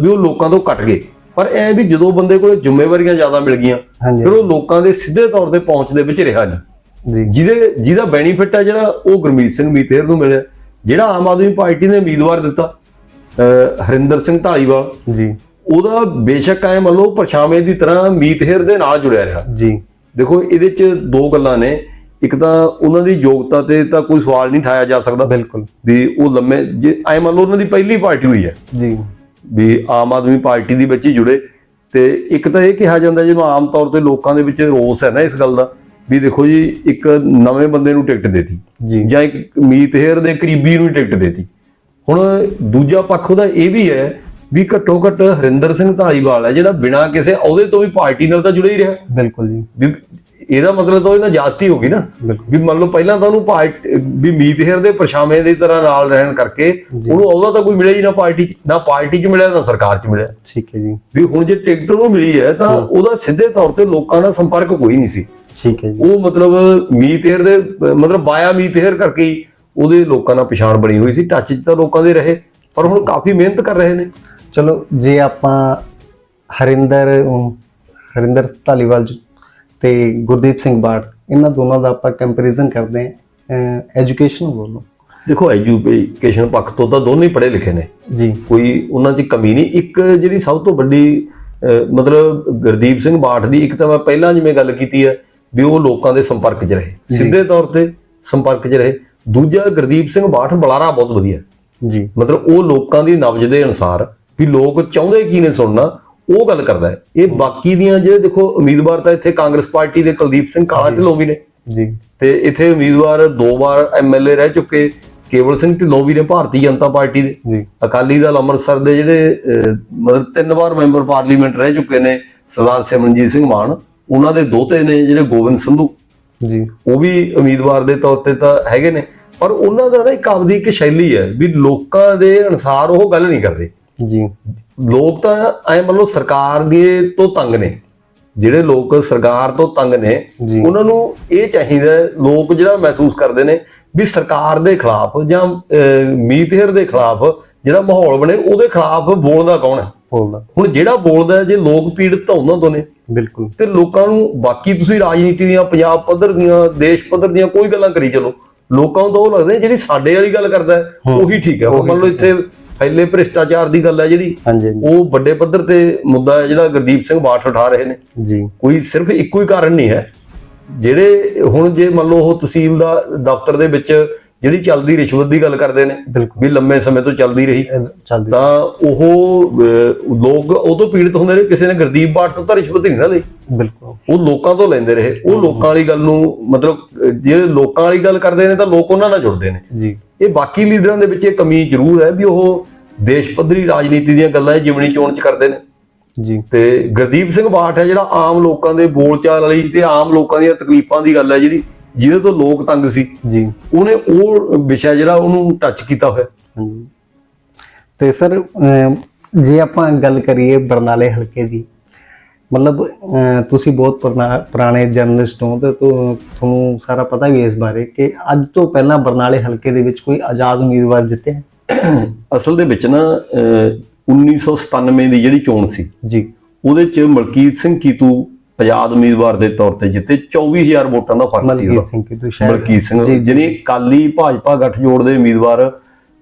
ਵੀ ਉਹ ਲੋਕਾਂ ਤੋਂ ਕੱਟ ਗਏ। ਪਰ ਐ ਵੀ ਜਦੋਂ ਬੰਦੇ ਕੋਲ ਜ਼ਿੰਮੇਵਾਰੀਆਂ ਜ਼ਿਆਦਾ ਮਿਲ ਗਈਆਂ ਫਿਰ ਉਹ ਲੋਕਾਂ ਦੇ ਸਿੱਧੇ ਤੌਰ ਤੇ ਪਹੁੰਚ ਦੇ ਵਿੱਚ ਰਿਹਾ ਨਹੀਂ ਜੀ। ਜਿਹਦੇ ਜਿਹਦਾ ਬੈਨੀਫਿਟ ਹੈ ਜਿਹੜਾ ਉਹ ਗੁਰਮੀਤ ਸਿੰਘ ਮੀਤੇਰ ਨੂੰ ਮਿਲਿਆ। ਜਿਹੜਾ ਆਮ ਆਦਮੀ ਪਾਰਟੀ ਨੇ ਉਮੀਦਵਾਰ ਦਿੱਤਾ ਹਰਿੰਦਰ ਸਿੰਘ ਢਾਲੀਵਾਲ। ਜੀ। ਉਹਦਾ ਬੇਸ਼ੱਕ ਐ ਮੰਨ ਲਓ ਪਰਛਾਵੇਂ ਦੀ ਤਰ੍ਹਾਂ ਮੀਤਹੇਰ ਦੇ ਨਾਲ ਜੁੜਿਆ ਰਿਹਾ। ਜੀ। ਦੇਖੋ ਇਹਦੇ ਚ ਦੋ ਗੱਲਾਂ ਨੇ। ਇੱਕ ਤਾਂ ਉਹਨਾਂ ਦੀ ਯੋਗਤਾ ਤੇ ਤਾਂ ਕੋਈ ਸਵਾਲ ਨਹੀਂ ਠਾਇਆ ਜਾ ਸਕਦਾ ਬਿਲਕੁਲ। ਵੀ ਉਹ ਲੰਮੇ ਜੇ ਐ ਮੰਨ ਲਓ ਉਹਨਾਂ ਦੀ ਪਹਿਲੀ ਪਾਰਟੀ ਹੋਈ ਹੈ। ਜੀ। ਵੀ ਆਮ ਆਦਮੀ ਪਾਰਟੀ ਦੇ ਵਿੱਚ ਹੀ ਜੁੜੇ ਤੇ ਇੱਕ ਤਾਂ ਇਹ ਕਿਹਾ ਜਾਂਦਾ ਜਿਵੇਂ ਆਮ ਤੌਰ ਤੇ ਲੋਕਾਂ ਦੇ ਵਿੱਚ ਰੋਸ ਹੈ ਨਾ ਇਸ ਗੱਲ ਦਾ ਵੀ ਦੇਖੋ ਜੀ ਇੱਕ ਨਵੇਂ ਬੰਦੇ ਨੂੰ ਟਿਕਟ ਦੇਤੀ ਜੀ। ਇੱਕ ਮੀਤ ਹੇਅਰ ਦੇ ਕਰੀਬੀ ਨੂੰ ਟਿਕਟ ਦੇਤੀ। ਹੁਣ ਦੂਜਾ ਪੱਖ ਉਹਦਾ ਇਹ ਵੀ ਹੈ ਵੀ ਘੱਟੋ ਘੱਟ ਹਰਿੰਦਰ ਸਿੰਘ ਧਾਲੀਵਾਲ ਹੈ ਜਿਹੜਾ ਬਿਨਾਂ ਕਿਸੇ ਅਹੁਦੇ ਤੋਂ ਵੀ ਪਾਰਟੀ ਨਾਲ ਤਾਂ ਜੁੜੇ ਹੀ ਰਿਹਾ। ਬਿਲਕੁਲ ਜੀ। ਇਹਦਾ ਮਤਲਬ ਤਾਂ ਇਹਨਾਂ ਜਾਤੀ ਹੋ ਗਈ ਨਾ। ਵੀ ਮੰਨ ਲਓ ਪਹਿਲਾਂ ਤਾਂ ਉਹਨੂੰ ਪਾਰਟੀ ਵੀ ਮੀਤਹਿਰ ਦੇ ਪਰਛਾਵੇਂ ਦੀ ਤਰ੍ਹਾਂ ਨਾਲ ਰਹਿਣ ਕਰਕੇ ਉਹਨੂੰ ਉਹਦਾ ਤਾਂ ਕੋਈ ਮਿਲਿਆ ਹੀ ਨਾ ਪਾਰਟੀ 'ਚ ਨਾ ਪਾਰਟੀ 'ਚ ਮਿਲਿਆ ਨਾ ਸਰਕਾਰ 'ਚ ਮਿਲਿਆ। ਠੀਕ ਹੈ ਜੀ। ਵੀ ਹੁਣ ਜੇ ਟਿਕਟ ਉਹਨੂੰ ਮਿਲੀ ਹੈ ਤਾਂ ਉਹਦਾ ਸਿੱਧੇ ਤੌਰ ਤੇ ਲੋਕਾਂ ਨਾਲ ਸੰਪਰਕ ਕੋਈ ਨਹੀਂ ਸੀ। ਠੀਕ ਹੈ ਜੀ। ਉਹ ਮਤਲਬ ਮੀਤਹਿਰ ਦੇ ਮਤਲਬ ਬਾਇਆ ਮੀਤਹਿਰ ਕਰਕੇ ਹੀ ਉਹਦੇ ਲੋਕਾਂ ਨਾਲ ਪਛਾਣ ਬਣੀ ਹੋਈ ਸੀ। ਟੱਚ 'ਚ ਤਾਂ ਲੋਕਾਂ ਦੇ ਰਹੇ ਪਰ ਹੁਣ ਕਾਫੀ ਮਿਹਨਤ ਕਰ ਰਹੇ ਨੇ। ਚਲੋ ਜੇ ਆਪਾਂ ਹਰਿੰਦਰ ਹਰਿੰਦਰ ਧਾਲੀਵਾਲ ਜੀ ਤੇ ਗੁਰਦੀਪ ਸਿੰਘ ਬਾੜ ਇਹਨਾਂ ਦੋਨਾਂ ਦਾ ਆਪਾਂ ਕੰਪੈਰੀਜ਼ਨ ਕਰਦੇ ਹਾਂ ਐਜੂਕੇਸ਼ਨ ਵੱਲੋਂ। ਦੇਖੋ ਐਜੂਕੇਸ਼ਨ ਪੱਖ ਤੋਂ ਤਾਂ ਦੋਨੇ ਪੜ੍ਹੇ ਲਿਖੇ ਨੇ। ਜੀ। ਕੋਈ ਉਹਨਾਂ 'ਚ ਕਮੀ ਨਹੀਂ। ਇੱਕ ਜਿਹੜੀ ਸਭ ਤੋਂ ਵੱਡੀ ਮਤਲਬ ਗੁਰਦੀਪ ਸਿੰਘ ਬਾਠ ਦੀ ਇੱਕ ਤਾਂ ਮੈਂ ਪਹਿਲਾਂ ਜਿਵੇਂ ਗੱਲ ਕੀਤੀ ਹੈ ਵੀ ਉਹ ਲੋਕਾਂ ਦੇ ਸੰਪਰਕ 'ਚ ਰਹੇ। ਸਿੱਧੇ ਤੌਰ ਤੇ ਸੰਪਰਕ 'ਚ ਰਹੇ। ਦੂਜਾ ਗੁਰਦੀਪ ਸਿੰਘ ਬਾਠ ਬੁਲਾਰਾ ਬਹੁਤ ਵਧੀਆ। ਜੀ। ਮਤਲਬ ਉਹ ਲੋਕਾਂ ਦੀ ਨਬਜ ਦੇ ਅਨੁਸਾਰ ਵੀ ਲੋਕ ਚਾਹੁੰਦੇ ਕੀ ਨੇ ਸੁਣਨਾ ਉਹ ਗੱਲ ਕਰਦਾ ਹੈ। ਇਹ ਬਾਕੀ ਦੀਆਂ ਜਿਹੜੇ ਦੇਖੋ ਉਮੀਦਵਾਰ ਤਾਂ ਇੱਥੇ ਕਾਂਗਰਸ ਪਾਰਟੀ ਦੇ ਕੁਲਦੀਪ ਸਿੰਘ ਕਾਲਾ ਢਿੱਲੋਂ ਵੀ ਨੇ। ਜੀ। ਤੇ ਇੱਥੇ ਉਮੀਦਵਾਰ ਦੋ ਵਾਰ ਐਮਐਲਏ ਰਹਿ ਚੁੱਕੇ। ਕੇਵਲ ਸਿੰਘ ਢਿੱਲੋਂ ਵੀ ਨੇ ਭਾਰਤੀ ਜਨਤਾ ਪਾਰਟੀ ਦੇ। ਜੀ। ਅਕਾਲੀ ਦਲ ਅੰਮ੍ਰਿਤਸਰ ਦੇ ਜਿਹੜੇ ਮਤਲਬ ਤਿੰਨ ਵਾਰ ਮੈਂਬਰ ਪਾਰਲੀਮੈਂਟ ਰਹਿ ਚੁੱਕੇ ਨੇ ਸਰਦਾਰ ਸਿਮਰਨਜੀਤ ਸਿੰਘ ਮਾਨ। ਉਹਨਾਂ ਦੇ ਦੋਤੇ ਨੇ ਜਿਹੜੇ ਗੋਬਿੰਦ ਸੰਧੂ। ਜੀ। ਉਹ ਵੀ ਉਮੀਦਵਾਰ ਦੇ ਤੌਰ ਤੇ ਤਾਂ ਹੈਗੇ ਨੇ। ਪਰ ਉਹਨਾਂ ਦਾ ਨਾ ਇੱਕ ਆਪਦੀ ਇੱਕ ਸ਼ੈਲੀ ਹੈ ਵੀ ਲੋਕਾਂ ਦੇ ਅਨੁਸਾਰ ਉਹ ਗੱਲ ਨਹੀਂ ਕਰਦੇ। ਜੀ। ਲੋਕ ਤਾਂ ਐ ਮੰਨ ਲਓ ਸਰਕਾਰ ਦੇ ਤੋਂ ਤੰਗ ਨੇ। ਜਿਹੜੇ ਲੋਕ ਸਰਕਾਰ ਤੋਂ ਤੰਗ ਨੇ। ਉਹਨਾਂ ਨੂੰ ਇਹ ਚਾਹੀਦਾ ਲੋਕ ਜਿਹੜਾ ਮਹਿਸੂਸ ਕਰਦੇ ਨੇ ਵੀ ਸਰਕਾਰ ਦੇ ਖਿਲਾਫ ਜਾਂ ਮੀਤਹਿਰ ਦੇ ਖਿਲਾਫ ਜਿਹੜਾ ਮਾਹੌਲ ਬਣੇ ਉਹਦੇ ਖਿਲਾਫ ਬੋਲਦਾ ਕੌਣ ਹੈ? ਬੋਲਦਾ। ਹੁਣ ਜਿਹੜਾ ਬੋਲਦਾ ਜੇ ਲੋਕ ਪੀੜਤ ਤਾਂ ਉਹਨਾਂ ਤੋਂ ਨੇ। ਬਿਲਕੁਲ। ਤੇ ਲੋਕਾਂ ਨੂੰ ਬਾਕੀ ਤੁਸੀਂ ਰਾਜਨੀਤੀ ਦੀਆਂ ਪੰਜਾਬ ਪੱਧਰ ਦੀਆਂ ਦੇਸ਼ ਪੱਧਰ ਦੀਆਂ ਕੋਈ ਗੱਲਾਂ ਕਰੀ ਚਲੋ। ਲੋਕਾਂ ਨੂੰ ਤਾਂ ਉਹ ਲੱਗਦਾ ਜਿਹੜੀ ਸਾਡੇ ਵਾਲੀ ਗੱਲ ਕਰਦਾ ਉਹੀ ਠੀਕ ਹੈ। ਮੰਨ ਲਓ ਇੱਥੇ ਫੈਲੇ ਭ੍ਰਿਸ਼ਟਾਚਾਰ ਦੀ ਗੱਲ ਹੈ ਜਿਹੜੀ ਹਾਂਜੀ ਉਹ ਵੱਡੇ ਪੱਧਰ ਤੇ ਮੁੱਦਾ ਹੈ ਜਿਹੜਾ ਗੁਰਦੀਪ ਸਿੰਘ ਬਾਠ ਉਠਾ ਰਹੇ ਨੇ। ਜੀ। ਕੋਈ ਸਿਰਫ ਇੱਕੋ ਹੀ ਕਾਰਨ ਨਹੀਂ ਹੈ। ਜਿਹੜੇ ਹੁਣ ਜੇ ਮੰਨ ਲਓ ਉਹ ਤਹਿਸੀਲ ਦਾ ਦਫ਼ਤਰ ਦੇ ਵਿੱਚ ਜਿਹੜੀ ਚੱਲਦੀ ਰਿਸ਼ਵਤ ਦੀ ਗੱਲ ਕਰਦੇ ਨੇ ਵੀ ਲੰਮੇ ਸਮੇਂ ਤੋਂ ਚੱਲਦੀ ਰਹੀ ਤਾਂ ਉਹ ਲੋਕ ਉਹ ਤੋਂ ਪੀੜਤ ਹੁੰਦੇ ਨੇ ਕਿਸੇ ਨੇ ਗੁਰਦੀਪ ਬਾਠ ਤੋਂ ਤਾਂ ਰਿਸ਼ਵਤ ਨਹੀਂ ਨਾ ਲਈ। ਬਿਲਕੁਲ। ਉਹ ਲੋਕਾਂ ਤੋਂ ਲੈਂਦੇ ਰਹੇ। ਉਹ ਲੋਕਾਂ ਵਾਲੀ ਗੱਲ ਨੂੰ ਮਤਲਬ ਅਹ, ਜੇ ਲੋਕਾਂ ਵਾਲੀ ਗੱਲ ਕਰਦੇ ਨੇ ਤਾਂ ਲੋਕ ਉਹਨਾਂ ਨਾਲ ਜੁੜਦੇ ਨੇ। ਜੀ। ਇਹ ਬਾਕੀ ਲੀਡਰਾਂ ਦੇ ਵਿੱਚ ਇਹ ਕਮੀ ਜ਼ਰੂਰ ਹੈ ਵੀ ਉਹ ਦੇਸ਼ ਪੱਧਰੀ ਰਾਜਨੀਤੀ ਦੀਆਂ ਗੱਲਾਂ ਜਿਮਣੀ ਚੋਣ ਚ ਕਰਦੇ ਨੇ। ਜੀ। ਤੇ ਗੁਰਦੀਪ ਸਿੰਘ ਬਾਠ ਹੈ ਜਿਹੜਾ ਆਮ ਲੋਕਾਂ ਦੇ ਬੋਲਚਾਲ ਵਾਲੀ ਤੇ ਆਮ ਲੋਕਾਂ ਦੀਆਂ ਤਕਲੀਫਾਂ ਦੀ ਗੱਲ ਹੈ ਜਿਹੜੀ ਜਿਹਦੇ ਤੋਂ ਲੋਕ ਤੰਗ ਸੀ। ਜੀ। ਉਹਨੇ ਉਹ ਵਿਸ਼ਾ ਜਿਹੜਾ ਉਹਨੂੰ ਟੱਚ ਕੀਤਾ ਹੋਇਆ। ਹਾਂਜੀ। ਤੇ ਸਰ ਜੇ ਆਪਾਂ ਗੱਲ ਕਰੀਏ ਬਰਨਾਲੇ ਹਲਕੇ ਦੀ ਮਤਲਬ ਤੁਸੀਂ ਬਹੁਤ ਪੁਰਾਣਾ- ਜਰਨਲਿਸਟ ਹੋ ਤੇ ਤੁਹਾਨੂੰ ਸਾਰਾ ਪਤਾ ਵੀ ਇਸ ਬਾਰੇ ਕਿ ਅੱਜ ਤੋਂ ਪਹਿਲਾਂ ਬਰਨਾਲੇ ਹਲਕੇ ਦੇ ਵਿੱਚ ਕੋਈ ਆਜ਼ਾਦ ਉਮੀਦਵਾਰ ਜਿੱਤਿਆ? ਅਸਲ ਦੇ ਵਿੱਚ ਨਾ ਅਹ, 1997 ਦੀ ਜਿਹੜੀ ਚੋਣ ਸੀ ਜੀ। ਉਹਦੇ ਚ ਮਲਕੀਤ ਸਿੰਘ ਕੀਤੂ ਆਜ਼ਾਦ ਉਮੀਦਵਾਰ ਦੇ ਤੌਰ ਤੇ ਜਿੱਤੇ 24000 ਵੋਟਾਂ ਦਾ ਫ਼ਰਕ ਸੀ ਮਲਕੀਤ ਸਿੰਘ ਕੀ ਤੁਸੀਂ ਸ਼ਾਇਦ। ਮਲਕੀਤ ਸਿੰਘ ਜੀ, ਜੀ। ਜਿਹਨੇ ਕਾਲੀ ਭਾਜਪਾ ਗੱਠਜੋੜ ਦੇ ਉਮੀਦਵਾਰ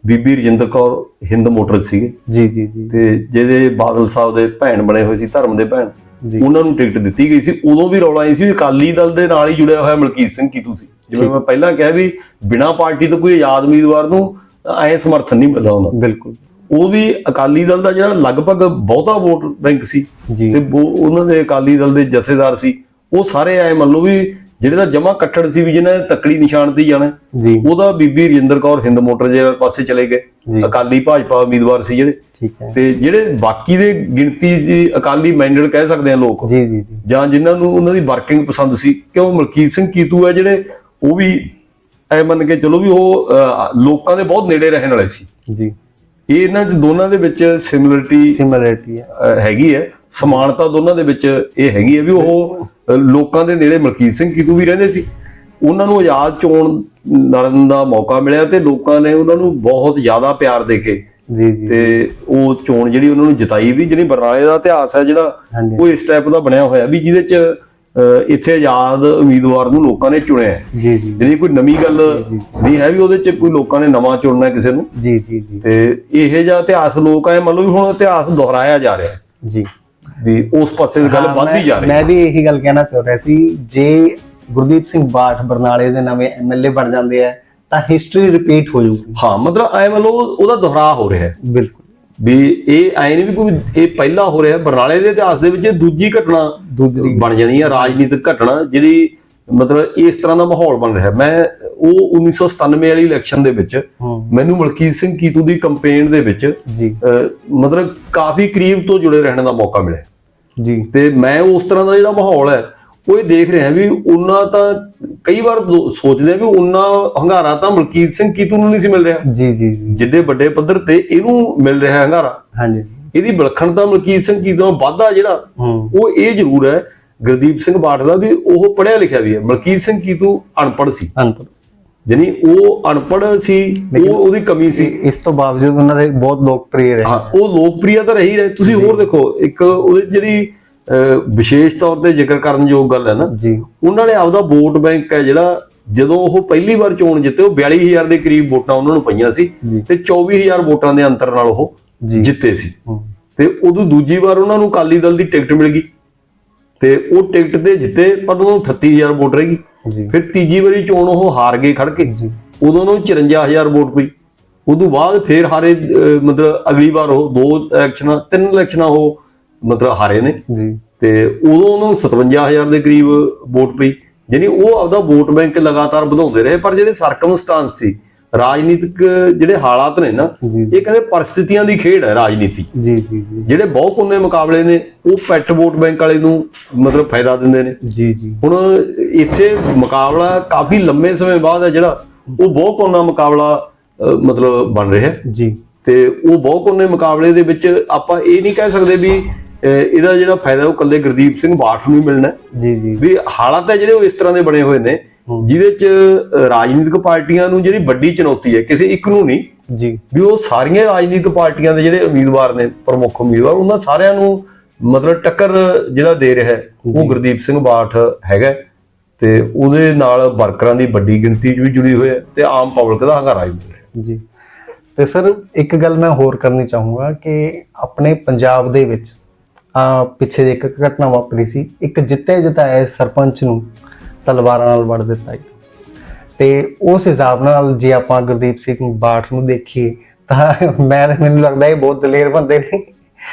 ਬੀਬੀ ਰਜਿੰਦਰ ਕੌਰ ਹਿੰਦ ਮੋਟਰ ਸੀਗੇ। ਜੀ ਜੀ ਜੀ। ਤੇ ਜਿਹਦੇ ਬਾਦਲ ਸਾਹਿਬ ਦੇ ਭੈਣ ਬਣੇ ਹੋਏ ਸੀ ਧਰਮ ਦੇ ਭੈਣ। ਉਹਨਾਂ ਨੂੰ ਟਿਕਟ ਦਿੱਤੀ ਗਈ ਸੀ। ਉਦੋਂ ਵੀ ਰੌਲਾ ਇਹ ਸੀ ਵੀ ਅਕਾਲੀ ਦਲ ਦੇ ਨਾਲ ਹੀ ਜੁੜਿਆ ਹੋਇਆ ਮਲਕੀਤ ਸਿੰਘ ਕੀਤੂ ਸੀ ਜਿਵੇਂ ਮੈਂ ਪਹਿਲਾਂ ਕਿਹਾ ਵੀ ਬਿਨਾਂ ਪਾਰਟੀ ਤੋਂ ਕੋਈ ਆਜ਼ਾਦ ਉਮੀਦਵਾਰ ਨੂੰ ਐ ਸਮਰਥਨ ਨਹੀਂ ਮਿਲਦਾ ਉਹਨਾਂ ਬਿਲਕੁਲ। ਉਹ ਵੀ ਅਕਾਲੀ ਦਲ ਦਾ ਜਿਹੜਾ ਲਗਭਗ ਬਹੁਤਾ ਵੋਟ ਬੈਂਕ ਸੀ ਤੇ ਉਹ- ਉਹਨਾਂ ਦੇ ਅਕਾਲੀ ਦਲ ਦੇ ਜਥੇਦਾਰ ਸੀ। ਉਹ ਸਾਰੇ ਐ ਮੰਨ ਲਓ ਵੀ ਜਿਹੜੇ ਦਾ ਜਮਾ ਕੱਟੜ ਸੀ ਵੀ ਜਿਨ੍ਹਾਂ ਨੇ ਤੱਕੜੀ ਨਿਸ਼ਾਨ ਤੇ ਜਾਣਾ ਜੀ। ਉਹਦਾ ਬੀਬੀ ਰਜਿੰਦਰ ਕੌਰ ਹਿੰਦ ਮੋਟਰ ਦੇ ਪਾਸੇ ਚਲੇ ਗਏ। ਅਕਾਲੀ ਭਾਜਪਾ ਉਮੀਦਵਾਰ ਸੀ ਜਿਹੜੇ। ਠੀਕ ਹੈ। ਤੇ ਜਿਹੜੇ ਬਾਕੀ ਦੇ ਗਿਣਤੀ ਦੀ ਅਕਾਲੀ ਮਾਈਂਡਡ ਕਹਿ ਸਕਦੇ ਆ ਲੋਕ। ਜੀ ਜੀ ਜੀ। ਜਾਂ ਜਿਨ੍ਹਾਂ ਨੂੰ ਉਹਨਾਂ ਦੀ ਵਰਕਿੰਗ ਪਸੰਦ ਸੀ। ਕਿਉਂ ਮਲਕੀਤ ਸਿੰਘ ਕੀਤੂ ਹੈ ਜਿਹੜੇ ਉਹ ਵੀ ਐ ਮੰਨ ਕੇ ਚਲੋ ਵੀ ਉਹ ਲੋਕਾਂ ਦੇ ਬਹੁਤ ਨੇੜੇ ਰਹਿਣ ਵਾਲੇ ਸੀ। ਜੀ। ਇਹ ਇਹਨਾਂ ਚ ਦੋਨਾਂ ਦੇ ਵਿੱਚ ਸਿਮਿਲਰਿਟੀ ਸਿਮਿਲਰਿਟੀ ਹੈਗੀ ਹੈ। ਸਮਾਨਤਾ ਦੋਨਾਂ ਦੇ ਵਿੱਚ ਇਹ ਹੈਗੀ ਹੈ ਵੀ ਉਹ ਲੋਕਾਂ ਦੇ ਨੇੜੇ ਮਲਕੀਤ ਸਿੰਘ ਕੀਤੂ ਵੀ ਰਹਿੰਦੇ ਸੀ। ਉਹਨਾਂ ਨੂੰ ਆਜ਼ਾਦ ਚੋਣ ਲੜਨ ਦਾ ਮੌਕਾ ਮਿਲਿਆ ਤੇ ਲੋਕਾਂ ਨੇ ਉਹਨਾਂ ਨੂੰ ਬਹੁਤ ਜ਼ਿਆਦਾ ਪਿਆਰ ਦੇ ਕੇ ਜੀ ਜੀ ਤੇ ਉਹ ਚੋਣ ਜਿਹੜੀ ਉਹਨਾਂ ਨੂੰ ਜਿਤਾਈ ਵੀ ਜਿਹੜੀ ਬਰਨਾਲੇ ਦਾ ਇਤਿਹਾਸ ਹੈ ਜਿਹੜਾ। ਉਹ ਇਸ ਟਾਈਪ ਦਾ ਬਣਿਆ ਹੋਇਆ ਵੀ ਜਿਹਦੇ ਚ ਇੱਥੇ ਆਜ਼ਾਦ ਉਮੀਦਵਾਰ ਨੂੰ ਲੋਕਾਂ ਨੇ ਚੁਣਿਆ। ਜੀ ਜੀ। ਜਿਹੜੀ ਕੋਈ ਨਵੀਂ ਗੱਲ ਨਹੀਂ ਹੈ ਵੀ ਉਹਦੇ ਚ ਕੋਈ ਲੋਕਾਂ ਨੇ ਨਵਾਂ ਚੁਣਨਾ ਕਿਸੇ ਨੂੰ। ਜੀ ਜੀ ਜੀ। ਤੇ ਇਹ ਜਿਹਾ ਇਤਿਹਾਸ ਲੋਕ ਐ ਮੰਨ ਲਓ ਵੀ ਹੁਣ ਇਤਿਹਾਸ ਦੁਹਰਾਇਆ ਜਾ ਰਿਹਾ ਜੀ। ਵੀ ਉਸ ਪਾਸੇ ਦੀ ਗੱਲ ਹਾਂ, ਵੱਧਦੀ ਜਾ ਰਹੀ ਹੈ। ਮੈਂ ਵੀ ਇਹੀ ਗੱਲ ਕਹਿਣਾ ਚਾਹ ਰਿਹਾ ਸੀ ਜੇ ਗੁਰਦੀਪ ਸਿੰਘ ਬਾਠ ਬਰਨਾਲੇ ਦੇ ਨਵੇਂ ਐਮਐਲਏ ਬਣ ਜਾਂਦੇ ਆ ਤਾਂ ਹਿਸਟਰੀ ਰਿਪੀਟ ਹੋ ਜਾਊਗੀ। ਹਾਂ ਮਤਲਬ ਐ ਮੰਨ ਲਓ ਉਹਦਾ ਦੁਹਰਾ ਹੋ ਰਿਹਾ ਹੈ। ਬਿਲਕੁਲ। ਵੀ ਇਹ ਐ ਨਹੀਂ ਵੀ ਕੋਈ ਇਹ ਪਹਿਲਾ ਹੋ ਰਿਹਾ ਬਰਨਾਲੇ ਦੇ ਇਤਿਹਾਸ ਦੇ ਵਿੱਚ ਇਹ ਦੂਜੀ ਘਟਨਾ ਦੂਜੀ ਬਣ ਜਾਣੀ ਹੈ ਰਾਜਨੀਤਿਕ ਘਟਨਾ ਜਿਹੜੀ ਮਤਲਬ ਇਸ ਤਰ੍ਹਾਂ ਦਾ ਮਾਹੌਲ ਬਣ ਰਿਹਾ। ਮੈਂ ਉਹ 1997 ਵਾਲੀ ਇਲੈਕਸ਼ਨ ਦੇ ਵਿੱਚ ਮੈਨੂੰ ਮਲਕੀਤ ਸਿੰਘ ਕੀਤੂ ਦੀ ਕੰਪੇਨ ਦੇ ਵਿੱਚ ਜੀ। ਮਤਲਬ ਕਾਫੀ ਕਰੀਬ ਤੋਂ ਜੁੜੇ ਰਹਿਣ ਦਾ ਮੌਕਾ ਮਿਲਿਆ। ਜੀ। ਤੇ ਮੈਂ ਉਸ ਤਰ੍ਹਾਂ ਦਾ ਜਿਹੜਾ ਮਾਹੌਲ ਹੈ ਉਹ ਇਹ ਦੇਖ ਰਹੇ ਵੀ ਉਹਨਾਂ ਤਾਂ ਕਈ ਵਾਰ ਸੋਚਦੇ ਆ ਵੀ ਉਹਨਾਂ ਹੰਗਾਰਾ ਤਾਂ ਮਲਕੀਤ ਸਿੰਘ ਕੀਤੂ ਨੂੰ ਨਹੀਂ ਸੀ ਮਿਲ ਰਿਹਾ। ਜੀ ਜੀ ਜਿੱਡੇ ਵੱਡੇ ਪੱਧਰ ਤੇ ਇਹਨੂੰ ਮਿਲ ਰਿਹਾ ਹੰਗਾਰਾ। ਹਾਂਜੀ। ਇਹਦੀ ਵਿਲੱਖਣਤਾ ਮਲਕੀਤ ਸਿੰਘ ਕੀਤੂ ਤੋਂ ਵਾਧਾ ਜਿਹੜਾ ਉਹ ਇਹ ਜ਼ਰੂਰ ਹੈ ਗੁਰਦੀਪ ਸਿੰਘ ਬਾਠ ਦਾ ਵੀ ਉਹ ਪੜ੍ਹਿਆ ਲਿਖਿਆ ਵੀ ਹੈ। ਮਲਕੀਤ ਸਿੰਘ ਕੀਤੂ ਅਨਪੜ੍ਹ ਸੀ? ਅੰਤਰ ਜਾਨੀ ਉਹ ਅਨਪੜ੍ਹ ਸੀ ਉਹ ਉਹਦੀ ਕਮੀ ਸੀ। ਇਸ ਤੋਂ ਬਾਵਜੂਦ ਉਹਨਾਂ ਦੇ ਬਹੁਤ ਲੋਕਪ੍ਰਿय ਰਹੇ। ਹਾਂ ਉਹ ਲੋਕਪ੍ਰਿਯ ਤਾਂ ਰਹੀ ਰਹੇ। ਤੁਸੀਂ ਹੋਰ ਦੇਖੋ ਇੱਕ ਉਹਦੇ ਜਿਹੜੀ ਵਿਸ਼ੇਸ਼ ਤੌਰ ਤੇ ਜ਼ਿਕਰ ਕਰਨ ਯੋਗ ਗੱਲ ਹੈ ਨਾ ਜੀ। ਉਹਨਾਂ ਨੇ ਆਪਦਾ ਵੋਟ ਬੈਂਕ ਹੈ ਜਿਹੜਾ ਜਦੋਂ ਉਹ ਪਹਿਲੀ ਵਾਰ ਚੋਣ ਜਿੱਤੇ ਉਹ 42000 ਦੇ ਕਰੀਬ ਵੋਟਾਂ ਉਹਨਾਂ ਨੂੰ ਪਈਆਂ ਸੀ। ਤੇ 24000 ਵੋਟਾਂ ਦੇ ਅੰਤਰ ਨਾਲ ਉਹ। ਜਿੱਤੇ ਸੀ। ਤੇ ਉਦੋਂ ਦੂਜੀ ਵਾਰ ਉਹਨਾਂ ਨੂੰ ਅਕਾਲੀ ਦਲ ਦੀ ਟਿਕਟ ਮਿਲ ਗਈ। ਤੇ ਉਹ ਟਿਕਟ ਤੇ ਜਿੱਤੇ ਪਰ ਉਹਨੂੰ 38000 ਵੋਟ ਰਹੀ। ਜੀ। ਫਿਰ ਤੀਜੀ ਵਾਰੀ ਚੋਣ ਉਹ ਹਾਰ ਗਏ ਖੜ ਕੇ। ਜੀ। ਉਦੋਂ ਉਹਨੂੰ 54000 ਵੋਟ ਪਈ। ਉਦੋਂ ਬਾਅਦ ਫਿਰ ਹਾਰੇ ਮਤਲਬ ਅਗਲੀ ਵਾਰ ਉਹ ਦੋ ਇਲੈਕਸ਼ਨਾਂ ਤਿੰਨ ਇਲੈਕਸ਼ਨਾਂ ਉਹ ਮਤਲਬ ਹਾਰੇ ਨੇ। ਜੀ। ਤੇ ਉਦੋਂ ਉਹਨਾਂ ਨੂੰ 57000 ਦੇ ਕਰੀਬ ਵੋਟ ਪਈ। ਯਾਨੀ ਉਹ ਆਪਦਾ ਵੋਟ ਬੈਂਕ ਲਗਾਤਾਰ ਵਧਾਉਂਦੇ ਰਹੇ ਪਰ ਜਿਹੜੇ ਸਰਕਮਸਟੈਂਸ ਸੀ ਰਾਜਨੀਤਿਕ ਜਿਹੜੇ ਹਾਲਾਤ ਨੇ ਨਾ ਇਹ ਕਹਿੰਦੇ ਪਰਿਸਥਿਤੀਆਂ ਦੀ ਖੇਡ ਹੈ ਰਾਜਨੀਤੀ। ਜੀ ਜੀ ਜੀ। ਜਿਹੜੇ ਬਹੁਕੋਨੇ ਮੁਕਾਬਲੇ ਨੇ ਉਹ ਪੈਟ ਵੋਟ ਬੈਂਕ ਵਾਲੇ ਨੂੰ ਮਤਲਬ ਫਾਇਦਾ ਦਿੰਦੇ ਨੇ। ਜੀ ਜੀ। ਹੁਣ ਇੱਥੇ ਮੁਕਾਬਲਾ ਕਾਫੀ ਲੰਮੇ ਸਮੇਂ ਬਾਅਦ ਹੈ ਜਿਹੜਾ ਉਹ ਬਹੁਕੋਨਾ ਮੁਕਾਬਲਾ ਅਹ, ਮਤਲਬ ਬਣ ਰਿਹਾ ਹੈ। ਜੀ। ਤੇ ਉਹ ਬਹੁਕੋਨੇ ਮੁਕਾਬਲੇ ਦੇ ਵਿੱਚ ਆਪਾਂ ਇਹ ਨਹੀਂ ਕਹਿ ਸਕਦੇ ਵੀ ਇਹਦਾ ਜਿਹੜਾ ਫਾਇਦਾ ਉਹ ਕੱਲੇ ਗੁਰਦੀਪ ਸਿੰਘ ਬਾਠ ਨੂੰ ਹੀ ਮਿਲਣਾ। ਜੀ ਜੀ। ਵੀ ਹਾਲਾਤ ਹੈ ਜਿਹੜੇ ਉਹ ਇਸ ਤਰ੍ਹਾਂ ਦੇ ਬਣੇ ਹੋਏ ਨੇ। ਜਿਹਦੇ ਚ ਰਾਜਨੀਤਿਕ ਪਾਰਟੀਆਂ ਨੂੰ ਜਿਹੜੀ ਵੱਡੀ ਚੁਣੌਤੀ ਹੈ ਕਿਸੇ ਇੱਕ ਨੂੰ ਨਹੀਂ ਜੀ। ਵੀ ਉਹ ਸਾਰੀਆਂ ਰਾਜਨੀਤਿਕ ਪਾਰਟੀਆਂ ਦੇ ਜਿਹੜੇ ਉਮੀਦਵਾਰ ਨੇ ਪ੍ਰਮੁੱਖ ਉਮੀਦਵਾਰ ਉਹਨਾਂ ਸਾਰਿਆਂ ਨੂੰ ਮਤਲਬ ਟੱਕਰ ਜਿਹੜਾ ਦੇ ਰਿਹਾ ਹੈ ਉਹ ਗੁਰਦੀਪ ਸਿੰਘ ਬਾਠ ਹੈਗਾ ਹੈ ਤੇ ਉਹਦੇ ਨਾਲ ਵਰਕਰਾਂ ਦੀ ਵੱਡੀ ਗਿਣਤੀ 'ਚ ਵੀ ਜੁੜੀ ਹੋਈ ਹੈ ਤੇ ਆਮ ਪਬਲਿਕ ਦਾ ਹੰਗਾਰਾ ਵੀ ਰਿਹਾ ਜੀ। ਤੇ ਸਰ ਇੱਕ ਗੱਲ ਮੈਂ ਹੋਰ ਕਰਨੀ ਚਾਹੂੰਗਾ ਕਿ ਆਪਣੇ ਪੰਜਾਬ ਦੇ ਵਿੱਚ ਆ ਪਿੱਛੇ ਇੱਕ ਘਟਨਾ ਵਾਪਰੀ ਸੀ। ਇੱਕ ਜਿੱਤੇ ਜਿਤਾਏ ਸਰਪੰਚ ਨੂੰ ਤਲਵਾਰਾਂ ਨਾਲ ਵੜ ਦਿੱਤਾ ਤੇ ਉਸ ਹਿਸਾਬ ਨਾਲ ਜੇ ਆਪਾਂ ਗੁਰਦੀਪ ਸਿੰਘ ਬਾਠ ਨੂੰ ਦੇਖੀਏ, ਤਾਂ ਮੈਂ ਮੈਨੂੰ ਲੱਗਦਾ ਇਹ ਬਹੁਤ ਦਲੇਰ ਬੰਦੇ ਨੇ।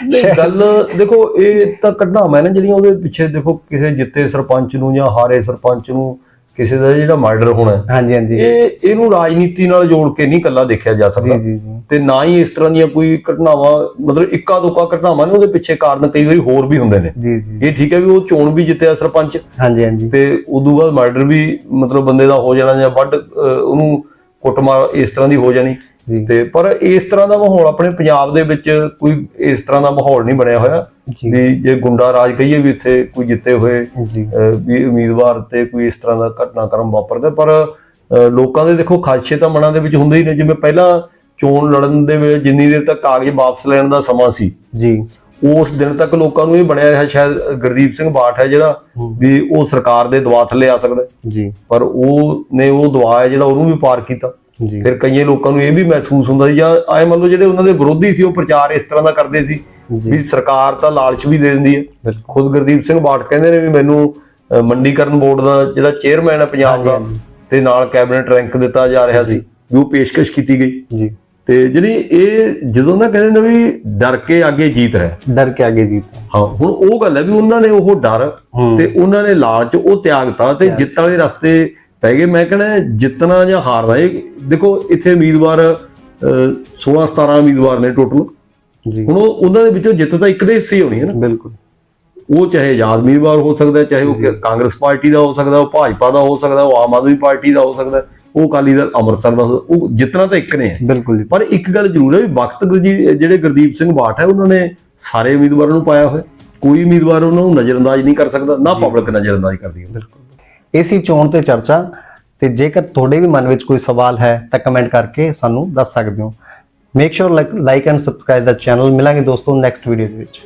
ਨਹੀਂ, ਗੱਲ ਦੇਖੋ, ਇਹ ਤਾਂ ਘਟਨਾਵਾਂ ਨੇ ਜਿਹੜੀਆਂ ਉਹਦੇ ਪਿੱਛੇ ਦੇਖੋ, ਕਿਸੇ ਜਿੱਤੇ ਸਰਪੰਚ ਨੂੰ ਜਾਂ ਹਾਰੇ ਸਰਪੰਚ ਨੂੰ ਕਿਸੇ ਦਾ ਜਿਹੜਾ ਮਰਡਰ ਹੋਣਾ ਹਾਂਜੀ ਹਾਂਜੀ। ਇਹ ਇਹਨੂੰ ਰਾਜਨੀਤੀ ਨਾਲ ਜੋੜ ਕੇ ਨਹੀਂ ਕੱਲਾ ਦੇਖਿਆ ਜਾ ਸਕਦਾ। ਜੀ ਜੀ ਤੇ ਨਾ ਹੀ ਇਸ ਤਰ੍ਹਾਂ ਦੀਆਂ ਕੋਈ ਘਟਨਾਵਾਂ ਮਤਲਬ ਇੱਕਾ ਦੁੱਕਾ ਘਟਨਾਵਾਂ ਨੇ ਉਹਦੇ ਪਿੱਛੇ ਕਾਰਨ ਕਈ ਵਾਰੀ ਹੋਰ ਵੀ ਹੁੰਦੇ ਨੇ। ਜੀ ਜੀ। ਇਹ ਠੀਕ ਹੈ ਵੀ ਉਹ ਚੋਣ ਵੀ ਜਿੱਤਿਆ ਸਰਪੰਚ। ਹਾਂਜੀ ਹਾਂਜੀ। ਤੇ ਉਦੋਂ ਬਾਅਦ ਮਰਡਰ ਵੀ ਮਤਲਬ ਬੰਦੇ ਦਾ ਹੋ ਜਾਣਾ ਜਾਂ ਵੱਡ ਉਹਨੂੰ ਕੁੱਟਮਾਰ ਇਸ ਤਰ੍ਹਾਂ ਦੀ ਹੋ ਜਾਣੀ। ਤੇ ਪਰ ਇਸ ਤਰ੍ਹਾਂ ਦਾ ਮਾਹੌਲ ਆਪਣੇ ਪੰਜਾਬ ਦੇ ਵਿੱਚ ਕੋਈ ਇਸ ਤਰ੍ਹਾਂ ਦਾ ਮਾਹੌਲ ਨਹੀਂ ਬਣਿਆ ਹੋਇਆ ਵੀ ਜੇ ਗੁੰਡਾ ਰਾਜ ਕਹੀਏ ਵੀ ਇੱਥੇ ਕੋਈ ਜਿੱਤੇ ਹੋਏ ਵੀ ਉਮੀਦਵਾਰ ਤੇ ਕੋਈ ਇਸ ਤਰ੍ਹਾਂ ਦਾ ਘਟਨਾਕ੍ਰਮ ਵਾਪਰਦਾ ਪਰ ਲੋਕਾਂ ਦੇ ਦੇਖੋ ਖਾਦਸ਼ੇ ਤਾਂ ਮਨਾਂ ਦੇ ਵਿੱਚ ਹੁੰਦੇ ਹੀ ਨੇ। ਜਿਵੇਂ ਪਹਿਲਾਂ ਚੋਣ ਲੜਨ ਦੇ ਵੇਲੇ ਜਿੰਨੀ ਦੇਰ ਤੱਕ ਕਾਗਜ਼ ਵਾਪਸ ਲੈਣ ਦਾ ਸਮਾਂ ਸੀ ਜੀ। ਉਸ ਦਿਨ ਤੱਕ ਲੋਕਾਂ ਨੂੰ ਇਹ ਬਣਿਆ ਰਿਹਾ ਸ਼ਾਇਦ ਗੁਰਦੀਪ ਸਿੰਘ ਬਾਠ ਹੈ ਜਿਹੜਾ ਵੀ ਉਹ ਸਰਕਾਰ ਦੇ ਦਬਾਅ ਥੱਲੇ ਆ ਸਕਦਾ। ਜੀ। ਪਰ ਉਹ ਨੇ ਉਹ ਦਬਾਅ ਹੈ ਜਿਹੜਾ ਉਹਨੂੰ ਵੀ ਪਾਰ ਕੀਤਾ। ਫਿਰ ਕਈਆਂ ਲੋਕਾਂ ਨੂੰ ਇਹ ਵੀ ਮਹਿਸੂਸ ਹੁੰਦਾ ਸੀ ਜਾਂ ਆਏ ਮੰਨ ਲਓ ਜਿਹੜੇ ਉਹਨਾਂ ਦੇ ਵਿਰੋਧੀ ਸੀ ਉਹ ਪ੍ਰਚਾਰ ਇਸ ਤਰ੍ਹਾਂ ਦਾ ਕਰਦੇ ਸੀ ਵੀ ਸਰਕਾਰ ਤਾਂ ਲਾਲਚ ਵੀ ਦੇ ਦਿੰਦੀ ਹੈ। ਖੁਦ ਗੁਰਦੀਪ ਸਿੰਘ ਬਾਠ ਕਹਿੰਦੇ ਨੇ ਵੀ ਮੈਨੂੰ ਮੰਡੀਕਰਨ ਬੋਰਡ ਦਾ ਜਿਹੜਾ ਚੇਅਰਮੈਨ ਹੈ ਪੰਜਾਬ ਦਾ ਤੇ ਨਾਲ ਕੈਬਨਿਟ ਰੈਂਕ ਦਿੱਤਾ ਜਾ ਰਿਹਾ ਸੀ ਵੀ ਉਹ ਪੇਸ਼ਕਸ਼ ਕੀਤੀ ਗਈ। ਜੀ। ਤੇ ਜਿਹੜੀ ਇਹ ਜਦੋਂ ਨਾ ਕਹਿੰਦੇ ਨੇ ਵੀ ਡਰ ਕੇ ਅੱਗੇ ਜੀਤ ਹੈ ਡਰ ਕੇ ਆਗੇ ਜੀਤ ਹਾਂ ਹੁਣ ਉਹ ਗੱਲ ਹੈ ਵੀ ਉਹਨਾਂ ਨੇ ਉਹ ਡਰ। ਤੇ ਉਹਨਾਂ ਨੇ ਲਾਲਚ ਉਹ ਤਿਆਗਤਾ ਤੇ ਜਿੱਤ ਵਾਲੇ ਰਸਤੇ ਪੈ ਗਏ। ਮੈਂ ਕਹਿੰਦਾ ਜਿੱਤਣਾ ਜਾਂ ਹਾਰਨਾ ਇਹ ਦੇਖੋ ਇੱਥੇ ਉਮੀਦਵਾਰ 16 17 ਉਮੀਦਵਾਰ ਨੇ ਟੋਟਲ ਜੀ। ਹੁਣ ਉਹ- ਉਹਨਾਂ ਦੇ ਵਿੱਚੋਂ ਜਿੱਤ ਤਾਂ ਇੱਕ ਦੇ ਹਿੱਸੇ ਹੋਣੀ ਹੈ ਨਾ। ਬਿਲਕੁਲ। ਉਹ ਚਾਹੇ ਆਜ਼ਾਦ ਉਮੀਦਵਾਰ ਹੋ ਸਕਦਾ ਚਾਹੇ ਉਹ ਕਾਂਗਰਸ ਪਾਰਟੀ ਦਾ ਹੋ ਸਕਦਾ ਉਹ ਭਾਜਪਾ ਦਾ ਹੋ ਸਕਦਾ ਉਹ ਆਮ ਆਦਮੀ ਪਾਰਟੀ ਦਾ ਹੋ ਸਕਦਾ ਉਹ ਅਕਾਲੀ ਦਲ ਅੰਮ੍ਰਿਤਸਰ ਦਾ ਉਹ ਜਿੱਤਣਾ ਤਾਂ ਇੱਕ ਨੇ। ਬਿਲਕੁਲ ਜੀ। ਪਰ ਇੱਕ ਗੱਲ ਜ਼ਰੂਰ ਹੈ ਵੀ ਵਕਤ ਗੁਰਜੀ ਜਿਹੜੇ ਗੁਰਦੀਪ ਸਿੰਘ ਬਾਠ ਹੈ ਉਹਨਾਂ ਨੇ ਸਾਰੇ ਉਮੀਦਵਾਰਾਂ ਨੂੰ ਪਾਇਆ ਹੋਇਆ। ਕੋਈ ਉਮੀਦਵਾਰ ਉਹਨਾਂ ਨੂੰ ਨਜ਼ਰਅੰਦਾਜ਼ ਨਹੀਂ ਕਰ ਸਕਦਾ ਨਾ ਪਬਲਿਕ ਨਜ਼ਰਅੰਦਾਜ਼ ਕਰਦੀ। ਹੈ ਬਿਲਕੁਲ। ਇਸੀ ਚੋਣ ਤੇ ਚਰਚਾ ਤੇ ਜੇਕਰ ਤੁਹਾਡੇ ਵੀ ਮਨ ਵਿੱਚ ਕੋਈ ਸਵਾਲ ਹੈ ਤਾਂ ਕਮੈਂਟ ਕਰਕੇ ਸਾਨੂੰ ਦੱਸ ਸਕਦੇ ਹੋ। Make sure like and subscribe the channel ਮਿਲਾਂਗੇ ਦੋਸਤੋ ਨੈਕਸਟ ਵੀਡੀਓ ਦੇ ਵਿੱਚ।